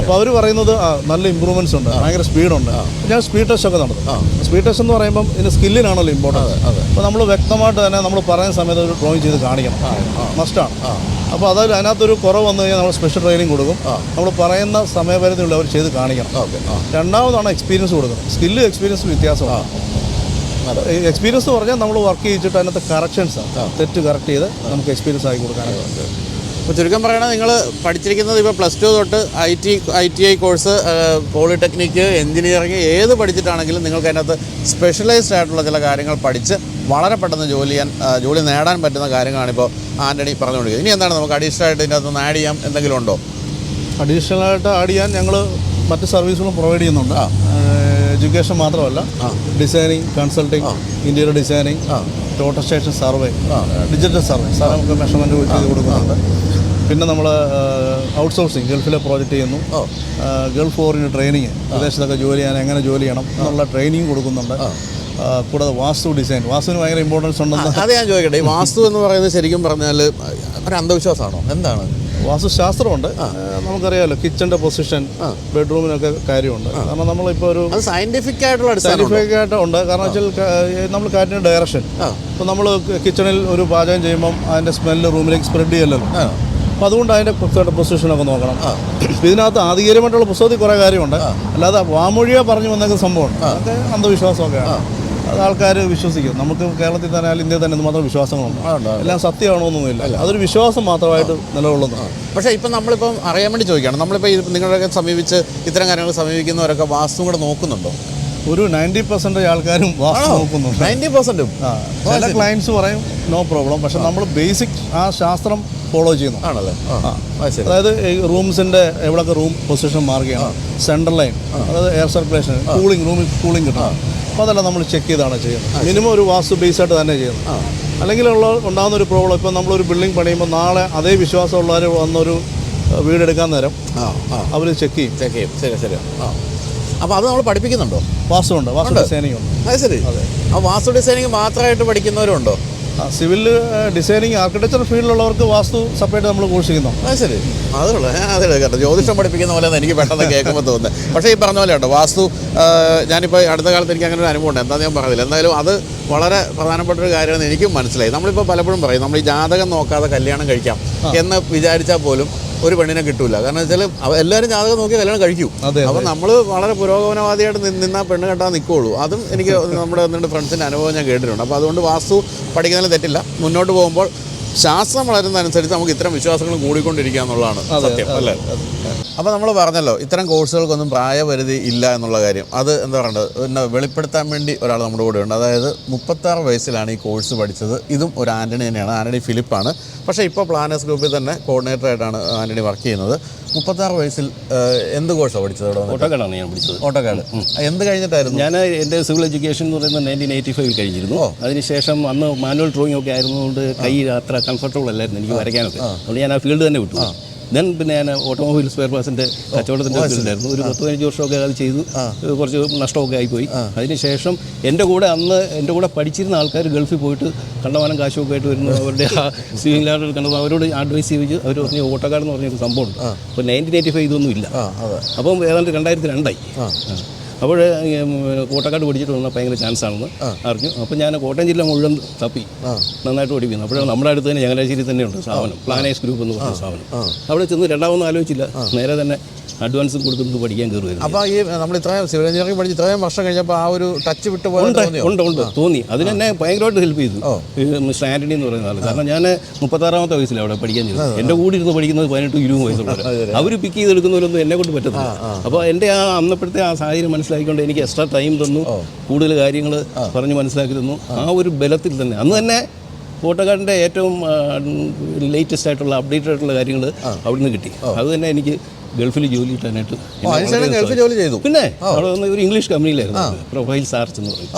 അപ്പോൾ അവർ പറയുന്നത് നല്ല ഇമ്പ്രൂവ്മെന്റ്സ് ഉണ്ട് ഭയങ്കര സ്പീഡുണ്ട് ഞാൻ സ്പീഡ് ടെസ്റ്റ് ഒക്കെ നടത്തും. സ്പീഡ് ടെസ്റ്റ് എന്ന് പറയുമ്പം ഇതിന് സ്കില്ലിനാണല്ലോ ഇമ്പോർട്ടൻസ് അപ്പോൾ നമ്മൾ വ്യക്തമായിട്ട് തന്നെ നമ്മൾ പറയുന്ന സമയത്ത് ഒരു ഡ്രോയിങ് ചെയ്ത് കാണിക്കണം. മസ്റ്റാണ് അപ്പോൾ അതായത് അതിനകത്തൊരു കുറവ് വന്നു കഴിഞ്ഞാൽ നമ്മൾ സ്പെഷ്യൽ ട്രെയിനിങ് കൊടുക്കും. നമ്മൾ പറയുന്ന സമയപരിധിയുള്ള അവർ ചെയ്ത് കാണിക്കണം. ഓക്കെ. രണ്ടാമതാണ് എക്സ്പീരിയൻസ് കൊടുക്കുന്നത്. സ്കില്ല് എക്സ്പീരിയൻസ് വ്യത്യാസമാണ് എക്സ്പീരിയൻസ് എന്ന് പറഞ്ഞാൽ നമ്മൾ വർക്ക് ചെയ്തിട്ട് അതിനകത്ത് കറക്ഷൻസ് തെറ്റ് കറക്റ്റ് ചെയ്ത് നമുക്ക് എക്സ്പീരിയൻസ് ആക്കി കൊടുക്കാനായിട്ട്. അപ്പോൾ ചുരുക്കം പറയണത് നിങ്ങൾ പഠിച്ചിരിക്കുന്നത് ഇപ്പോൾ പ്ലസ് ടു തൊട്ട് I T I T I course polytechnic engineering ഏത് പഠിച്ചിട്ടാണെങ്കിലും നിങ്ങൾക്ക് അതിനകത്ത് സ്പെഷ്യലൈസ്ഡ് ആയിട്ടുള്ള ചില കാര്യങ്ങൾ പഠിച്ച് വളരെ പെട്ടെന്ന് ജോലി ചെയ്യാൻ ജോലി നേടാൻ പറ്റുന്ന കാര്യങ്ങളാണ് ഇപ്പോൾ ആന്റണി പറഞ്ഞുകൊണ്ടിരിക്കുന്നത്. ഇനി എന്താണ് നമുക്ക് അഡീഷണൽ ആയിട്ട് ഇതിനകത്ത് ഒന്ന് ആഡ് ചെയ്യാം? എന്തെങ്കിലും ഉണ്ടോ? അഡീഷണൽ ആയിട്ട് ആഡ് ചെയ്യാൻ ഞങ്ങൾ മറ്റ് സർവീസുകളും പ്രൊവൈഡ് ചെയ്യുന്നുണ്ട്. എഡ്യൂക്കേഷൻ മാത്രമല്ല designing consulting interior designing total station survey digital survey സ്ഥലമൊക്കെ മെഷർമെന്റ് ചെയ്ത് കൊടുക്കുന്നുണ്ട്. പിന്നെ നമ്മൾ ഔട്ട്സോഴ്സിങ് ഗൾഫിലെ പ്രോജക്റ്റ് ചെയ്യുന്നു. ഗൾഫ് ഓറിന് ട്രെയിനിങ് വിദേശത്തൊക്കെ ജോലി ചെയ്യാൻ എങ്ങനെ ജോലി ചെയ്യണം എന്നുള്ള ട്രെയിനിങ് കൊടുക്കുന്നുണ്ട്. കൂടാതെ വാസ്തു ഡിസൈൻ വാസ്തുവിന് ഭയങ്കര ഇമ്പോർട്ടൻസ് ഉണ്ടെന്ന്. അത് ഞാൻ ചോദിക്കട്ടെ. ഈ വാസ്തു എന്ന് പറയുന്നത് ശരിക്കും പറഞ്ഞാൽ ഒരു അന്ധവിശ്വാസമാണോ? എന്താണ്? വാസ്തുശാസ്ത്രമുണ്ട് ശാസ്ത്രമുണ്ട്. നമുക്കറിയാമല്ലോ കിച്ചന്റെ പൊസിഷൻ ബെഡ്റൂമിനൊക്കെ കാര്യമുണ്ട്. കാരണം നമ്മളിപ്പോൾ ഒരു സയന്റിഫിക് ആയിട്ടുള്ള സയന്റിഫിക് ആയിട്ട് ഉണ്ട് കാരണം വെച്ചാൽ നമ്മൾ കാറ്റിന്റെ ഡയറക്ഷൻ ഇപ്പോൾ നമ്മൾ കിച്ചണിൽ ഒരു പാചകം ചെയ്യുമ്പം അതിന്റെ സ്മെല്ല് റൂമിലേക്ക് സ്പ്രെഡ് ചെയ്യല്ലോ അപ്പോൾ അതുകൊണ്ട് അതിന്റെ കൃത്യമായിട്ട് പൊസിഷനൊക്കെ നോക്കണം. ഇതിനകത്ത് ആധികാരികമായിട്ടുള്ള പുസ്തകത്തിൽ കുറേ കാര്യമുണ്ട്. അല്ലാതെ വാമൊഴിയോ പറഞ്ഞു വന്നേക്കുന്ന സംഭവമാണ് അതൊക്കെ അന്ധവിശ്വാസമൊക്കെയാണ്. അത് ആൾക്കാർ വിശ്വസിക്കും. നമുക്ക് കേരളത്തിൽ തന്നെ അല്ലെങ്കിൽ ഇന്ത്യയിൽ തന്നെ മാത്രം വിശ്വാസങ്ങളുണ്ട്. എല്ലാം സത്യമാണോന്നൊന്നുമില്ല. അതൊരു വിശ്വാസം മാത്രമായിട്ട് നിലകൊള്ളുന്നു. പക്ഷേ ഇപ്പം നമ്മളിപ്പം അറിയാൻ വേണ്ടി ചോദിക്കുകയാണ്. നമ്മളിപ്പോൾ ഇത് നിങ്ങളൊക്കെ സമീപിച്ച് ഇത്തരം കാര്യങ്ങൾ സമീപിക്കുന്നവരൊക്കെ വാസ്തു കൂടെ നോക്കുന്നുണ്ടോ? ഒരു നയന്റി പെർസെന്റേജ് ആൾക്കാരും വാസ്തു നോക്കുന്നുണ്ട് നയന്റി പെർസെന്റും ചില ക്ലയൻസ് പറയും നോ പ്രോബ്ലം പക്ഷെ നമ്മൾ ബേസിക് ആ ശാസ്ത്രം ഫോളോ ചെയ്യുന്നു. ആണല്ലേ? അതായത് ഈ റൂംസിന്റെ എവിടെയൊക്കെ റൂം പൊസിഷൻ മാർക്ക് ചെയ്യണം. സെൻട്രൽ ലൈൻ അതായത് എയർ സർക്കുലേഷൻ കൂളിംഗ് റൂമിൽ കൂളിംഗ് കിട്ടണം. അപ്പോൾ അതെല്ലാം നമ്മൾ ചെക്ക് ചെയ്താണ് ചെയ്യുന്നത്. മിനിമം ഒരു വാസ്തു ബേസായിട്ട് തന്നെ ചെയ്യുന്നത്. അല്ലെങ്കിൽ ഉള്ള ഉണ്ടാകുന്ന ഒരു പ്രോബ്ലം ഇപ്പം നമ്മളൊരു ബിൽഡിംഗ് പണിയുമ്പോൾ നാളെ അതേ വിശ്വാസമുള്ളവർ വന്നൊരു വീടെടുക്കാൻ നേരം അവർ ചെക്ക് ചെയ്യും. ചെക്ക് ചെയ്യും. ശരി ശരി. ആ. അപ്പോൾ അത് നമ്മൾ പഠിപ്പിക്കുന്നുണ്ടോ? വാസ്തു ഉണ്ട്. വാസ്തു ഡിസൈനിങ് ഉണ്ട് അത്. ശരി ആ വാസ്തു ഡിസൈനിങ് മാത്രമായിട്ട് പഠിക്കുന്നവരുണ്ടോ? സിവിൽ ഡിസൈനിങ് ആർക്കിടെക്ചർ ഫീൽഡിലുള്ളവർക്ക് വാസ്തു സെപ്പറേറ്റ് നമ്മൾ കോഴ്സ് ചെയ്യുന്നു അത് ശരി. അതേ ഞാൻ അത് കേട്ടോ ജ്യോതിഷം പഠിപ്പിക്കുന്ന പോലെ എനിക്ക് പെട്ടെന്ന് കേൾക്കുമ്പോൾ തോന്നുന്നത് പക്ഷേ ഈ പറഞ്ഞ പോലെ കേട്ടോ വാസ്തു ഞാനിപ്പോൾ അടുത്ത കാലത്ത് എനിക്ക് അങ്ങനെ ഒരു അനുഭവം ഉണ്ട്. എന്താ ഞാൻ പറഞ്ഞില്ല. എന്തായാലും അത് വളരെ പ്രധാനപ്പെട്ട ഒരു കാര്യമാണ് എനിക്കും മനസ്സിലായി. നമ്മളിപ്പോൾ പലപ്പോഴും പറയും നമ്മൾ ഈ ജാതകം നോക്കാതെ കല്യാണം കഴിക്കാം എന്ന് വിചാരിച്ചാൽ പോലും ഒരു പെണ്ണിനെ കിട്ടൂല. കാരണം വെച്ചാൽ എല്ലാവരും ജാതകം നോക്കി കല്യാണം കഴിക്കും. അപ്പം നമ്മൾ വളരെ പുരോഗമനവാദിയായിട്ട് നിന്നാ പെണ്ണ് കെട്ടാൻ നിൽക്കുകയുള്ളൂ അതും എനിക്ക് നമ്മുടെ ഫ്രണ്ട്സിന്റെ അനുഭവം ഞാൻ കേട്ടിട്ടുണ്ട്. അപ്പോൾ അതുകൊണ്ട് വാസ്തു പഠിക്കുന്നതിൽ തെറ്റില്ല. മുന്നോട്ട് പോകുമ്പോൾ ശാസ്ത്രം വളരുന്നതനുസരിച്ച് നമുക്ക് ഇത്തരം വിശ്വാസങ്ങൾ കൂടിക്കൊണ്ടിരിക്കുക എന്നുള്ളതാണ് സത്യം അല്ലേ? അപ്പോൾ നമ്മൾ പറഞ്ഞല്ലോ ഇത്തരം കോഴ്സുകൾക്കൊന്നും പ്രായപരിധി ഇല്ല എന്നുള്ള കാര്യം. അത് എന്താ പറയേണ്ടത് പിന്നെ വെളിപ്പെടുത്താൻ വേണ്ടി ഒരാൾ നമ്മുടെ കൂടെ ഉണ്ട്. അതായത് മുപ്പത്താറ് വയസ്സിലാണ് ഈ കോഴ്സ് പഠിച്ചത്. ഇതും ഒരു ആന്റണി തന്നെയാണ്. ആന്റണി ഫിലിപ്പാണ്. പക്ഷേ ഇപ്പോൾ പ്ലാനേഴ്സ് ഗ്രൂപ്പിൽ തന്നെ കോർഡിനേറ്ററായിട്ടാണ് ആന്റണി വർക്ക് ചെയ്യുന്നത്. മുപ്പത്താറ് വയസ്സിൽ എന്ത് കോഴ്സാണ് പഠിച്ചത് ഇവിടെ വന്നിട്ട്? ഓട്ടോക്കാടാണ് ഞാൻ പഠിച്ചത്. ഓട്ടോക്കാട്. എന്ത് കഴിഞ്ഞിട്ടായിരുന്നു? ഞാൻ എന്റെ സിവിൽ എഡ്യൂക്കേഷൻ എന്ന് പറയുന്നത് നയന്റീൻ എയ്റ്റി ഫൈവിൽ കഴിഞ്ഞിരുന്നു. അതിനുശേഷം അന്ന് മാനുവൽ ഡ്രോയിങ് ഒക്കെ ആയിരുന്നതുകൊണ്ട് കൈ അത്ര കംഫർട്ടബിൾ അല്ലായിരുന്നു. എനിക്ക് വരയ്ക്കാനൊക്കെ. അതുകൊണ്ട് ഞാൻ ആ ഫീൽഡ് തന്നെ വിട്ടു. ദെൻ പിന്നെ ഞാൻ ഓട്ടോമൊബൈൽ സ്പെയർ പാർട്സിന്റെ കച്ചവടത്തിന്റെ ഫീൽഡിലായിരുന്നു ഒരു പത്ത് പതിനഞ്ച് വർഷമൊക്കെ അത് ചെയ്തു. കുറച്ച് നഷ്ടമൊക്കെ ആയിപ്പോയി. അതിനുശേഷം എന്റെ കൂടെ അന്ന് എന്റെ കൂടെ പഠിച്ചിരുന്ന ആൾക്കാർ ഗൾഫിൽ പോയിട്ട് കണ്ടമാനം കാശുമൊക്കെ ആയിട്ട് വരുന്നു അവരുടെ ആ സ്വിമ്മിംഗ് ലാൻഡ് കണ്ടത് അവരോട് അഡ്വൈസ് ചെയ്ത് അവർ പറഞ്ഞ ഓട്ടോക്കാർ എന്ന് പറഞ്ഞൊരു സംഭവമുണ്ട്. അപ്പോൾ നയന്റീൻ എയ്റ്റി ഫൈവ് ഇതൊന്നും ഇല്ല അപ്പം ഏതാണ്ട് രണ്ടായിരത്തി രണ്ടായി. അപ്പോൾ കോട്ടക്കാട് പിടിച്ചിട്ട് വന്നാൽ ഭയങ്കര ചാൻസ് ആണെന്ന് അറിഞ്ഞു. അപ്പോൾ ഞാൻ കോട്ടയം ജില്ല മുഴുവൻ തപ്പി. നന്നായിട്ട് ഓടിക്കുന്നു അപ്പോഴാണ് നമ്മുടെ അടുത്ത് തന്നെ ചങ്ങനാശ്ശേരി തന്നെയുണ്ട് സ്ഥാപനം പ്ലാനേഴ്സ് ഗ്രൂപ്പ് എന്ന് പറഞ്ഞ സ്ഥാപനം അവിടെ ചെന്ന് രണ്ടാമൊന്നും ആലോചിച്ചില്ല. നേരെ തന്നെ അഡ്വാൻസും കൊടുത്ത് നമുക്ക് പഠിക്കാൻ കയറുമായിരുന്നു അപ്പോൾ ഈ നമ്മൾ ഇത്രയും സിവിൽ എഞ്ചിനീയറിംഗ് പഠിച്ച് ഇത്രയും വർഷം കഴിഞ്ഞപ്പോൾ ആ ഒരു ടച്ച് വിട്ട് പോകാൻ ഉണ്ട് ഉണ്ട് തോന്നി. അതിനെന്നെ ഭയങ്കരമായിട്ട് ഹെൽപ്പ് ചെയ്തു. ആന്റണി എന്ന് പറയുന്ന ആൾ കാരണം ഞാൻ മുപ്പത്താറാമത്തെ വയസ്സിലാണ് അവിടെ പഠിക്കാൻ ചെയ്തത് എന്റെ കൂടെ ഇരുന്ന് പഠിക്കുന്നത് പതിനെട്ട് ഇരുപത് വയസ്സുള്ളവർ അവർ പിക്ക് ചെയ്തെടുക്കുന്നവരൊന്നും എന്നെ കൊണ്ട് പറ്റത്തില്ല. അപ്പോൾ എന്റെ ആ അന്നപ്പോഴത്തെ ആ സാഹചര്യം മനസ്സിലാക്കിക്കൊണ്ട് എനിക്ക് എക്സ്ട്രാ ടൈം തന്നു. കൂടുതൽ കാര്യങ്ങൾ പറഞ്ഞ് മനസ്സിലാക്കി തന്നു. ആ. ഒരു ബലത്തിൽ തന്നെ. അന്ന് തന്നെ ഫോട്ടോക്കാരന്റെ ഏറ്റവും ലേറ്റസ്റ്റ് ആയിട്ടുള്ള അപ്ഡേറ്റഡ് ആയിട്ടുള്ള കാര്യങ്ങൾ അവിടുന്ന് കിട്ടി. അത് തന്നെ എനിക്ക് ഗൾഫിൽ ജോലി കിട്ടാനായിട്ട് ഗൾഫിൽ ജോലി ചെയ്തു. പിന്നെ അവിടെ ഒരു ഇംഗ്ലീഷ് കമ്പനിയിലായിരുന്നു പ്രൊഫൈൽ സാർച്ച് എന്ന് പറയും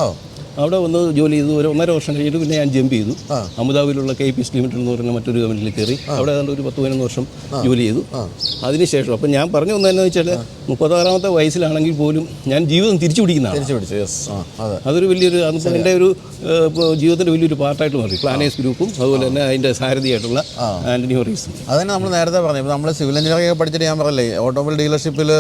അവിടെ വന്ന് ജോലി ചെയ്തു. ഒരു ഒന്നര വർഷം കഴിഞ്ഞിട്ട് പിന്നെ ഞാൻ ജമ്പ് ചെയ്തു. അബുദാബിയിലുള്ള കെ പി ലിമിറ്റഡ് എന്ന് പറയുന്ന മറ്റൊരു കമ്പനിയിൽ കയറി. അവിടെ ഏതാണ്ട് ഒരു പത്ത് പതിനൊന്ന് വർഷം ജോലി ചെയ്തു. അതിനുശേഷം അപ്പം ഞാൻ പറഞ്ഞു വന്നതെന്ന് വെച്ചാൽ മുപ്പത്താറാമത്തെ വയസ്സിലാണെങ്കിൽ പോലും ഞാൻ ജീവിതം തിരിച്ചു പിടിക്കുന്നതാണ്. അതൊരു വലിയൊരു എന്റെ ഒരു ജീവിതത്തിന്റെ വലിയൊരു പാർട്ടായിട്ട് മാറി. പ്ലാനേഴ്സ് ഗ്രൂപ്പും അതുപോലെ തന്നെ അതിന്റെ സാരഥിയായിട്ടുള്ള ആന്റണി ഹൊറീസും അതന്നെ നമ്മൾ നേരത്തെ പറഞ്ഞു നമ്മൾ സിവിൽ എഞ്ചിനീയറിംഗ് പഠിച്ചിട്ട് ഞാൻ പറയല്ലേ ഓട്ടോമൊബൈൽ ഡീലർഷിപ്പിൽ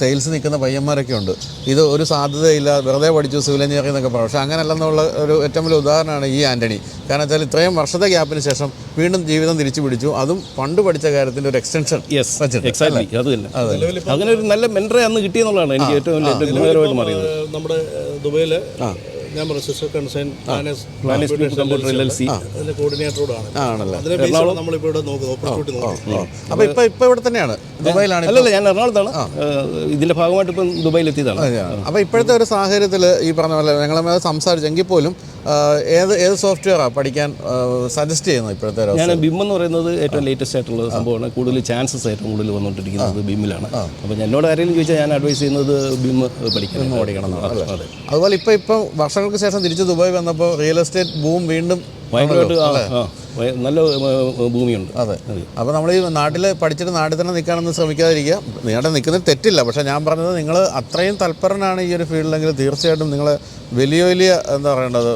സെയിൽസ് നിൽക്കുന്ന പയ്യന്മാരൊക്കെ ഉണ്ട്. ഇത് ഒരു സാധ്യതയില്ല വെറുതെ പഠിച്ചു സിവിൽ എഞ്ചിനീയറിംഗ് എന്നൊക്കെ പറയും. പക്ഷേ അങ്ങനെയല്ലെന്നുള്ള ഒരു ഏറ്റവും വലിയ ഉദാഹരണമാണ് ഈ ആന്റണി കാരണം വെച്ചാൽ ഇത്രയും വർഷത്തെ ഗ്യാപ്പിന് ശേഷം വീണ്ടും ജീവിതം തിരിച്ചു പിടിച്ചു. അതും പണ്ട് പഠിച്ച കാര്യത്തിന്റെ ഒരു എക്സ്റ്റൻഷൻ യെസ് എക്സാക്ട്ലി അത് തന്നെ. അങ്ങനെ ഒരു നല്ല മെന്ററെ അന്ന് കിട്ടിയെന്നുള്ളതാണ് എനിക്ക് ഏറ്റവും വലിയ ഏറ്റവും ഗുണകരമായിട്ട് മാറിയത്. നമ്മുടെ ദുബൈയിൽ ഞാൻ റെസിസ്റ്റർ കൺസേൺ അതിന്റെ കോർഡിനേറ്ററോടാണ് ആണല്ലോ. ബേസിലാണ് നമ്മളിപ്പോൾ ഇവിടെ നോക്കുന്നത് ഓപ്പർച്യൂണിറ്റി നോക്കുന്നത് അപ്പോൾ ഇപ്പോൾ ഇപ്പോൾ ഇവിടെ തന്നെയാണ്? ദുബായിലാണ് അല്ലല്ല ഞാൻ എറണാകുളത്താണ്. ഇതിന്റെ ഭാഗമായിട്ട് ഇപ്പം ദുബായിൽ എത്തിയതാണ് അപ്പോൾ ഇപ്പോഴത്തെ ഒരു സാഹചര്യത്തിൽ ഈ പറഞ്ഞ പോലെ ഞങ്ങളെ സംസാരിച്ചെങ്കിൽ പോലും ഏത് ഏത് സോഫ്റ്റ്വെയറാണ് പഠിക്കാൻ സജസ്റ്റ് ചെയ്യുന്നത് ഇപ്പോഴത്തെ ഞാൻ ബിം എന്ന് പറയുന്നത് ഏറ്റവും ലേറ്റസ്റ്റ് ആയിട്ടുള്ള സംഭവമാണ്. കൂടുതൽ ചാൻസസ് ഏറ്റവും കൂടുതൽ വന്നുകൊണ്ടിരിക്കുന്നത് ബിമ്മിലാണ്. അപ്പോൾ എന്നോട് ആരെങ്കിലും ചോദിച്ചാൽ ഞാൻ അഡ്വൈസ് ചെയ്യുന്നത് ബിം പഠിക്കണം. പഠിക്കണം അതെ. അതുപോലെ ഇപ്പോൾ ഇപ്പം വർഷങ്ങൾക്ക് ശേഷം തിരിച്ച് ദുബായ് വന്നപ്പോൾ റിയൽ എസ്റ്റേറ്റ് ബൂം വീണ്ടും ഭയങ്കരമായിട്ട് നല്ല ഭൂമിയുണ്ട്. അതെ. അപ്പോൾ നമ്മൾ ഈ നാട്ടിൽ പഠിച്ചിട്ട് നാട്ടിൽ തന്നെ നിൽക്കാനൊന്നും ശ്രമിക്കാതിരിക്കുക. നിങ്ങളുടെ നിൽക്കുന്നത് തെറ്റില്ല. പക്ഷേ ഞാൻ പറഞ്ഞത് നിങ്ങൾ അത്രയും തൽപരനാണ് ഈ ഒരു ഫീൽഡിലെങ്കിൽ തീർച്ചയായിട്ടും നിങ്ങൾ വലിയ വലിയ എന്താ പറയേണ്ടത്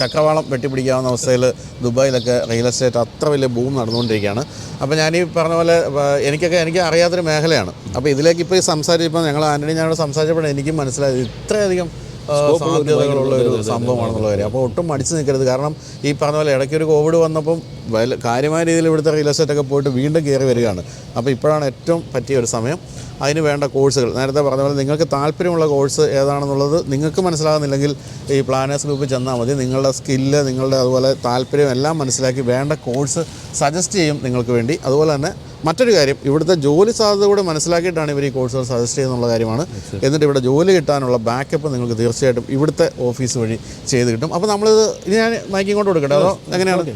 ചക്രവാളം വെട്ടിപ്പിടിക്കാവുന്ന അവസ്ഥയിൽ ദുബായിലൊക്കെ റിയൽ എസ്റ്റേറ്റ് അത്ര വലിയ ബൂം നടന്നുകൊണ്ടിരിക്കുകയാണ്. അപ്പോൾ ഞാൻ ഈ പറഞ്ഞ പോലെ എനിക്കൊക്കെ എനിക്ക് അറിയാത്തൊരു മേഖലയാണ്. അപ്പോൾ ഇതിലേക്ക് ഇപ്പോൾ ഈ സംസാരിച്ചപ്പോൾ ഞങ്ങൾ ആന്റണി ഞാനോട് സംസാരിച്ചപ്പോൾ എനിക്കും മനസ്സിലായത് ഇത്രയധികം സാധ്യതകളുള്ള ഒരു സംഭവമാണെന്നുള്ള കാര്യം. അപ്പോൾ ഒട്ടും മടിച്ചു നിൽക്കരുത്. കാരണം ഈ പറഞ്ഞ പോലെ ഇടയ്ക്ക് ഒരു കോവിഡ് വന്നപ്പം കാര്യമായ രീതിയിൽ ഇവിടുത്തെ റിയൽ എസ്റ്റേറ്റ് ഒക്കെ പോയിട്ട് വീണ്ടും കയറി വരികയാണ്. അപ്പോൾ ഇപ്പോഴാണ് ഏറ്റവും പറ്റിയ ഒരു സമയം. അതിന് വേണ്ട കോഴ്സുകൾ നേരത്തെ പറഞ്ഞ പോലെ നിങ്ങൾക്ക് താല്പര്യമുള്ള കോഴ്സ് ഏതാണെന്നുള്ളത് നിങ്ങൾക്ക് മനസ്സിലാകുന്നില്ലെങ്കിൽ ഈ പ്ലാനേഴ്സ് ഗ്രൂപ്പിൽ ചെന്നാൽ മതി. നിങ്ങളുടെ സ്കില്ല് നിങ്ങളുടെ അതുപോലെ താല്പര്യം എല്ലാം മനസ്സിലാക്കി വേണ്ട കോഴ്സ് സജസ്റ്റ് ചെയ്യും നിങ്ങൾക്ക് വേണ്ടി. അതുപോലെ തന്നെ മറ്റൊരു കാര്യം ഇവിടുത്തെ ജോലി സാധ്യത കൂടെ മനസ്സിലാക്കിയിട്ടാണ് ഇവർ ഈ കോഴ്സുകൾ സജസ്റ്റ് ചെയ്യുന്നുള്ള കാര്യമാണ്. എന്നിട്ട് ഇവിടെ ജോലി കിട്ടാനുള്ള ബാക്കപ്പ് നിങ്ങൾക്ക് തീർച്ചയായിട്ടും ഇവിടുത്തെ ഓഫീസ് വഴി ചെയ്ത് കിട്ടും. അപ്പോൾ നമ്മളിത് ഇനി ഞാൻ മൈക്കിങ് കൊണ്ട് കൊടുക്കട്ടെ? അതോ എങ്ങനെയാണ്?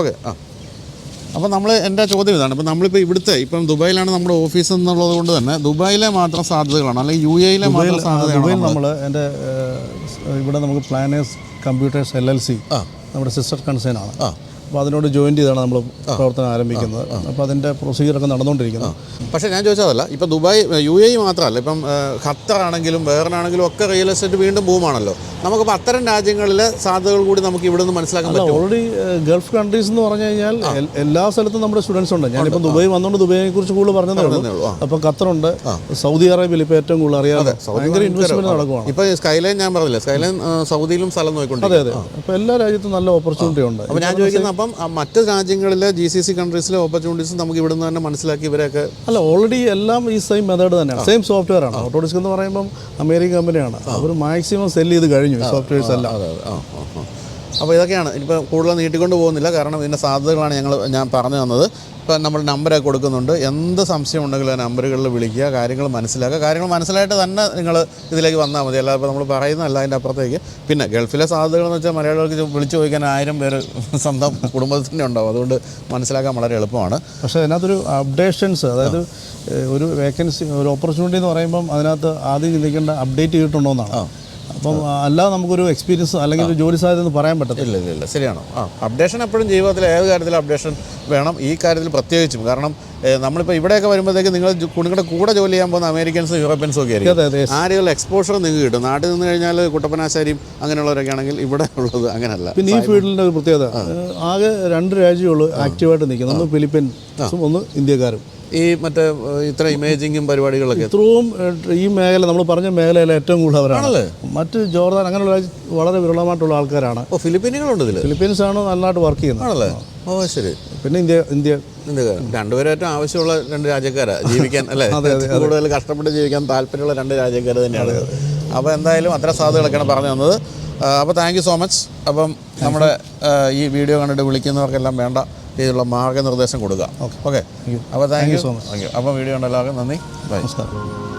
ഓക്കെ ആ. അപ്പോൾ നമ്മൾ എന്റെ ചോദ്യം ഇതാണ്. ഇപ്പോൾ നമ്മളിപ്പോൾ ഇവിടുത്തെ ഇപ്പം ദുബായിലാണ് നമ്മുടെ ഓഫീസ് എന്നുള്ളത് കൊണ്ട് തന്നെ ദുബായിലെ മാത്രം സാധ്യതകളാണ്. അല്ലെങ്കിൽ യു എയിലെ മാത്രം സാധ്യതകളാണ് ദുബായിൽ നമ്മൾ എന്റെ ഇവിടെ നമുക്ക് planners computers L L C നമ്മുടെ സിസ്റ്റർ കൺസേൺ ആണ് ആ. അപ്പോൾ അതിനോട് ജോയിൻ ചെയ്താണ് നമ്മൾ പ്രവർത്തനം ആരംഭിക്കുന്നത്. അപ്പോൾ അതിന്റെ പ്രൊസീജിയറൊക്കെ നടന്നുകൊണ്ടിരിക്കുന്നത് പക്ഷേ ഞാൻ ചോദിച്ചതല്ല ഇപ്പോൾ ദുബായ് യു എ മാത്രമല്ല ഇപ്പം ഖത്തറാണെങ്കിലും ഖത്തർ ആണെങ്കിലും ഒക്കെ റിയൽ എസ്റ്റേറ്റ് വീണ്ടും ബൂമാണല്ലോ. നമുക്കിപ്പോൾ അത്തരം രാജ്യങ്ങളിലെ സാധ്യതകൾ കൂടി നമുക്ക് ഇവിടെ നിന്ന് മനസ്സിലാക്കാൻ പറ്റും ഓൾറെഡി ഗൾഫ് കൺട്രീസ് എന്ന് പറഞ്ഞു കഴിഞ്ഞാൽ എല്ലാ സ്ഥലത്തും നമ്മുടെ സ്റ്റുഡൻസ് ഉണ്ട്. ഞാനിപ്പോൾ ദുബായ് വന്നുകൊണ്ട് ദുബായിനെ കുറിച്ച് കൂടുതൽ പറഞ്ഞതേ ഉള്ളൂ, അപ്പോൾ ഖത്തറുണ്ട് സൗദി അറേബ്യയിൽ ഇപ്പോൾ ഏറ്റവും കൂടുതൽ അറിയാതെ ഭയങ്കര ഇൻവെസ്റ്റ്മെന്റ് നടക്കുവാണ്. ഇപ്പോൾ സ്കൈലൈൻ ഞാൻ പറഞ്ഞില്ല സ്കൈലൈൻ സൗദിയിലും സ്ഥലം അതെ നോക്കിക്കൊണ്ടിരിക്കും അതെ അപ്പോൾ എല്ലാ രാജ്യത്തും നല്ല ഓപ്പർച്യൂണിറ്റി ഉണ്ട്. അപ്പോൾ ഞാൻ ചോദിക്കുന്നത് അപ്പം മറ്റ് രാജ്യങ്ങളിലെ G C C countries opportunities നമുക്ക് ഇവിടെ നിന്ന് തന്നെ മനസ്സിലാക്കി ഇവരെയൊക്കെ അല്ല ഓൾറെഡി എല്ലാം ഈ സെയിം മെത്തേഡ് തന്നെയാണ്. സെയിം സോഫ്റ്റ്വെയർ ആണ്. ഓട്ടോഡിസ്ക് എന്ന് പറയുമ്പം അമേരിക്കൻ കമ്പനിയാണ് അവർ മാക്സിമം സെൽ ചെയ്ത് കഴിഞ്ഞു സോഫ്റ്റ്വെയർസ് എല്ലാം. അപ്പോൾ ഇതൊക്കെയാണ്. ഇപ്പോൾ കൂടുതൽ നീട്ടിക്കൊണ്ട് പോകുന്നില്ല. കാരണം ഇതിന്റെ സാധ്യതകളാണ് ഞങ്ങൾ ഞാൻ പറഞ്ഞു തന്നത്. ഇപ്പം നമ്മൾ നമ്പറൊക്കെ കൊടുക്കുന്നുണ്ട്. എന്ത് സംശയം ഉണ്ടെങ്കിലും ആ നമ്പറുകളിൽ വിളിക്കുക കാര്യങ്ങൾ മനസ്സിലാക്കുക. കാര്യങ്ങൾ മനസ്സിലായിട്ട് തന്നെ നിങ്ങൾ ഇതിലേക്ക് വന്നാൽ മതി. അല്ലാതെ ഇപ്പോൾ നമ്മൾ പറയുന്നതല്ല അതിന്റെ അപ്പുറത്തേക്ക്. പിന്നെ ഗൾഫിലെ സാധ്യതകൾ എന്ന് വെച്ചാൽ മലയാളികൾക്ക് വിളിച്ചു ചോദിക്കാൻ ആയിരം പേര് സ്വന്തം കുടുംബത്തിൽ തന്നെ ഉണ്ടാവും. അതുകൊണ്ട് മനസ്സിലാക്കാൻ വളരെ എളുപ്പമാണ്. പക്ഷേ അതിനകത്തൊരു അപ്ഡേഷൻസ് അതായത് ഒരു വേക്കൻസി ഒരു ഓപ്പർച്യൂണിറ്റി എന്ന് പറയുമ്പം അതിനകത്ത് ആദ്യം ചിന്തിക്കേണ്ട അപ്ഡേറ്റ് ചെയ്തിട്ടുണ്ടോ എന്നാണ് അപ്പം അല്ലാതെ നമുക്കൊരു എക്സ്പീരിയൻസ് അല്ലെങ്കിൽ ഒരു ജോലി സാധ്യത എന്ന് പറയാൻ പറ്റത്തില്ല. ഇല്ല ഇല്ല ശരിയാണോ? ആ. അപ്ഡേഷൻ എപ്പോഴും ജീവിതത്തിൽ ഏത് കാര്യത്തിലും അപ്ഡേഷൻ വേണം. ഈ കാര്യത്തിൽ പ്രത്യേകിച്ചും. കാരണം നമ്മളിപ്പോൾ ഇവിടെയൊക്കെ വരുമ്പോഴത്തേക്ക് നിങ്ങൾ നിങ്ങളുടെ കൂടെ ജോലി ചെയ്യാൻ പോകുന്ന അമേരിക്കൻസും യൂറോപ്യൻസും ഒക്കെ ആയിരിക്കും. ആ രീതിയിലുള്ള എക്സ്പോഷർ നിങ്ങൾക്ക് കിട്ടും. നാട്ടിൽ നിന്ന് കഴിഞ്ഞാൽ കുട്ടപ്പനാശാരിയും അങ്ങനെയുള്ളവരൊക്കെ ആണെങ്കിൽ ഇവിടെ ഉള്ളത് അങ്ങനല്ല. പിന്നെ ഈ ഫീൽഡിന്റെ ഒരു പ്രത്യേകത ആകെ രണ്ട് രാജ്യമുള്ളൂ ആക്റ്റീവായിട്ട് നിൽക്കുന്നത്. ഒന്ന് ഫിലിപ്പീൻസും ഒന്ന് ഇന്ത്യക്കാരും. ഈ മറ്റേ ഇത്ര ഇമേജിങ്ങും പരിപാടികളൊക്കെ. ഇത്രയും ഈ മേഖല നമ്മൾ പറഞ്ഞ മേഖലയിൽ ഏറ്റവും കൂടുതൽ അവരാണ്? മറ്റ് ജോർദാൻ അങ്ങനെയുള്ള വളരെ വിരളമായിട്ടുള്ള ആൾക്കാരാണ്. ഓ ഫിലിപ്പീനുകളുണ്ട് ഇതിൽ ഫിലിപ്പീൻസ് ആണ് നന്നായിട്ട് വർക്ക് ചെയ്യുന്നത്. ആണല്ലേ? ഓ ശരി. പിന്നെ ഇന്ത്യ ഇന്ത്യ. രണ്ടുപേരും ഏറ്റവും ആവശ്യമുള്ള രണ്ട് രാജ്യക്കാരാ ജീവിക്കാൻ അല്ലേ? കൂടുതൽ കഷ്ടപ്പെട്ട് ജീവിക്കാൻ താല്പര്യമുള്ള രണ്ട് രാജ്യക്കാർ തന്നെയാണ്. അപ്പോൾ എന്തായാലും അത്ര സാധ്യതകളൊക്കെയാണ് പറഞ്ഞു തന്നത്. അപ്പോൾ താങ്ക് യു സോ മച്ച് അപ്പം നമ്മുടെ ഈ വീഡിയോ കണ്ടിട്ട് വിളിക്കുന്നവർക്കെല്ലാം വേണ്ട രീതിയിലുള്ള മാർഗനിർദ്ദേശം കൊടുക്കുക ഓക്കെ അപ്പോൾ താങ്ക് യു സോ മച്ച് അപ്പോൾ വീഡിയോ എല്ലാവർക്കും നന്ദി. ബൈ നമസ്കാരം.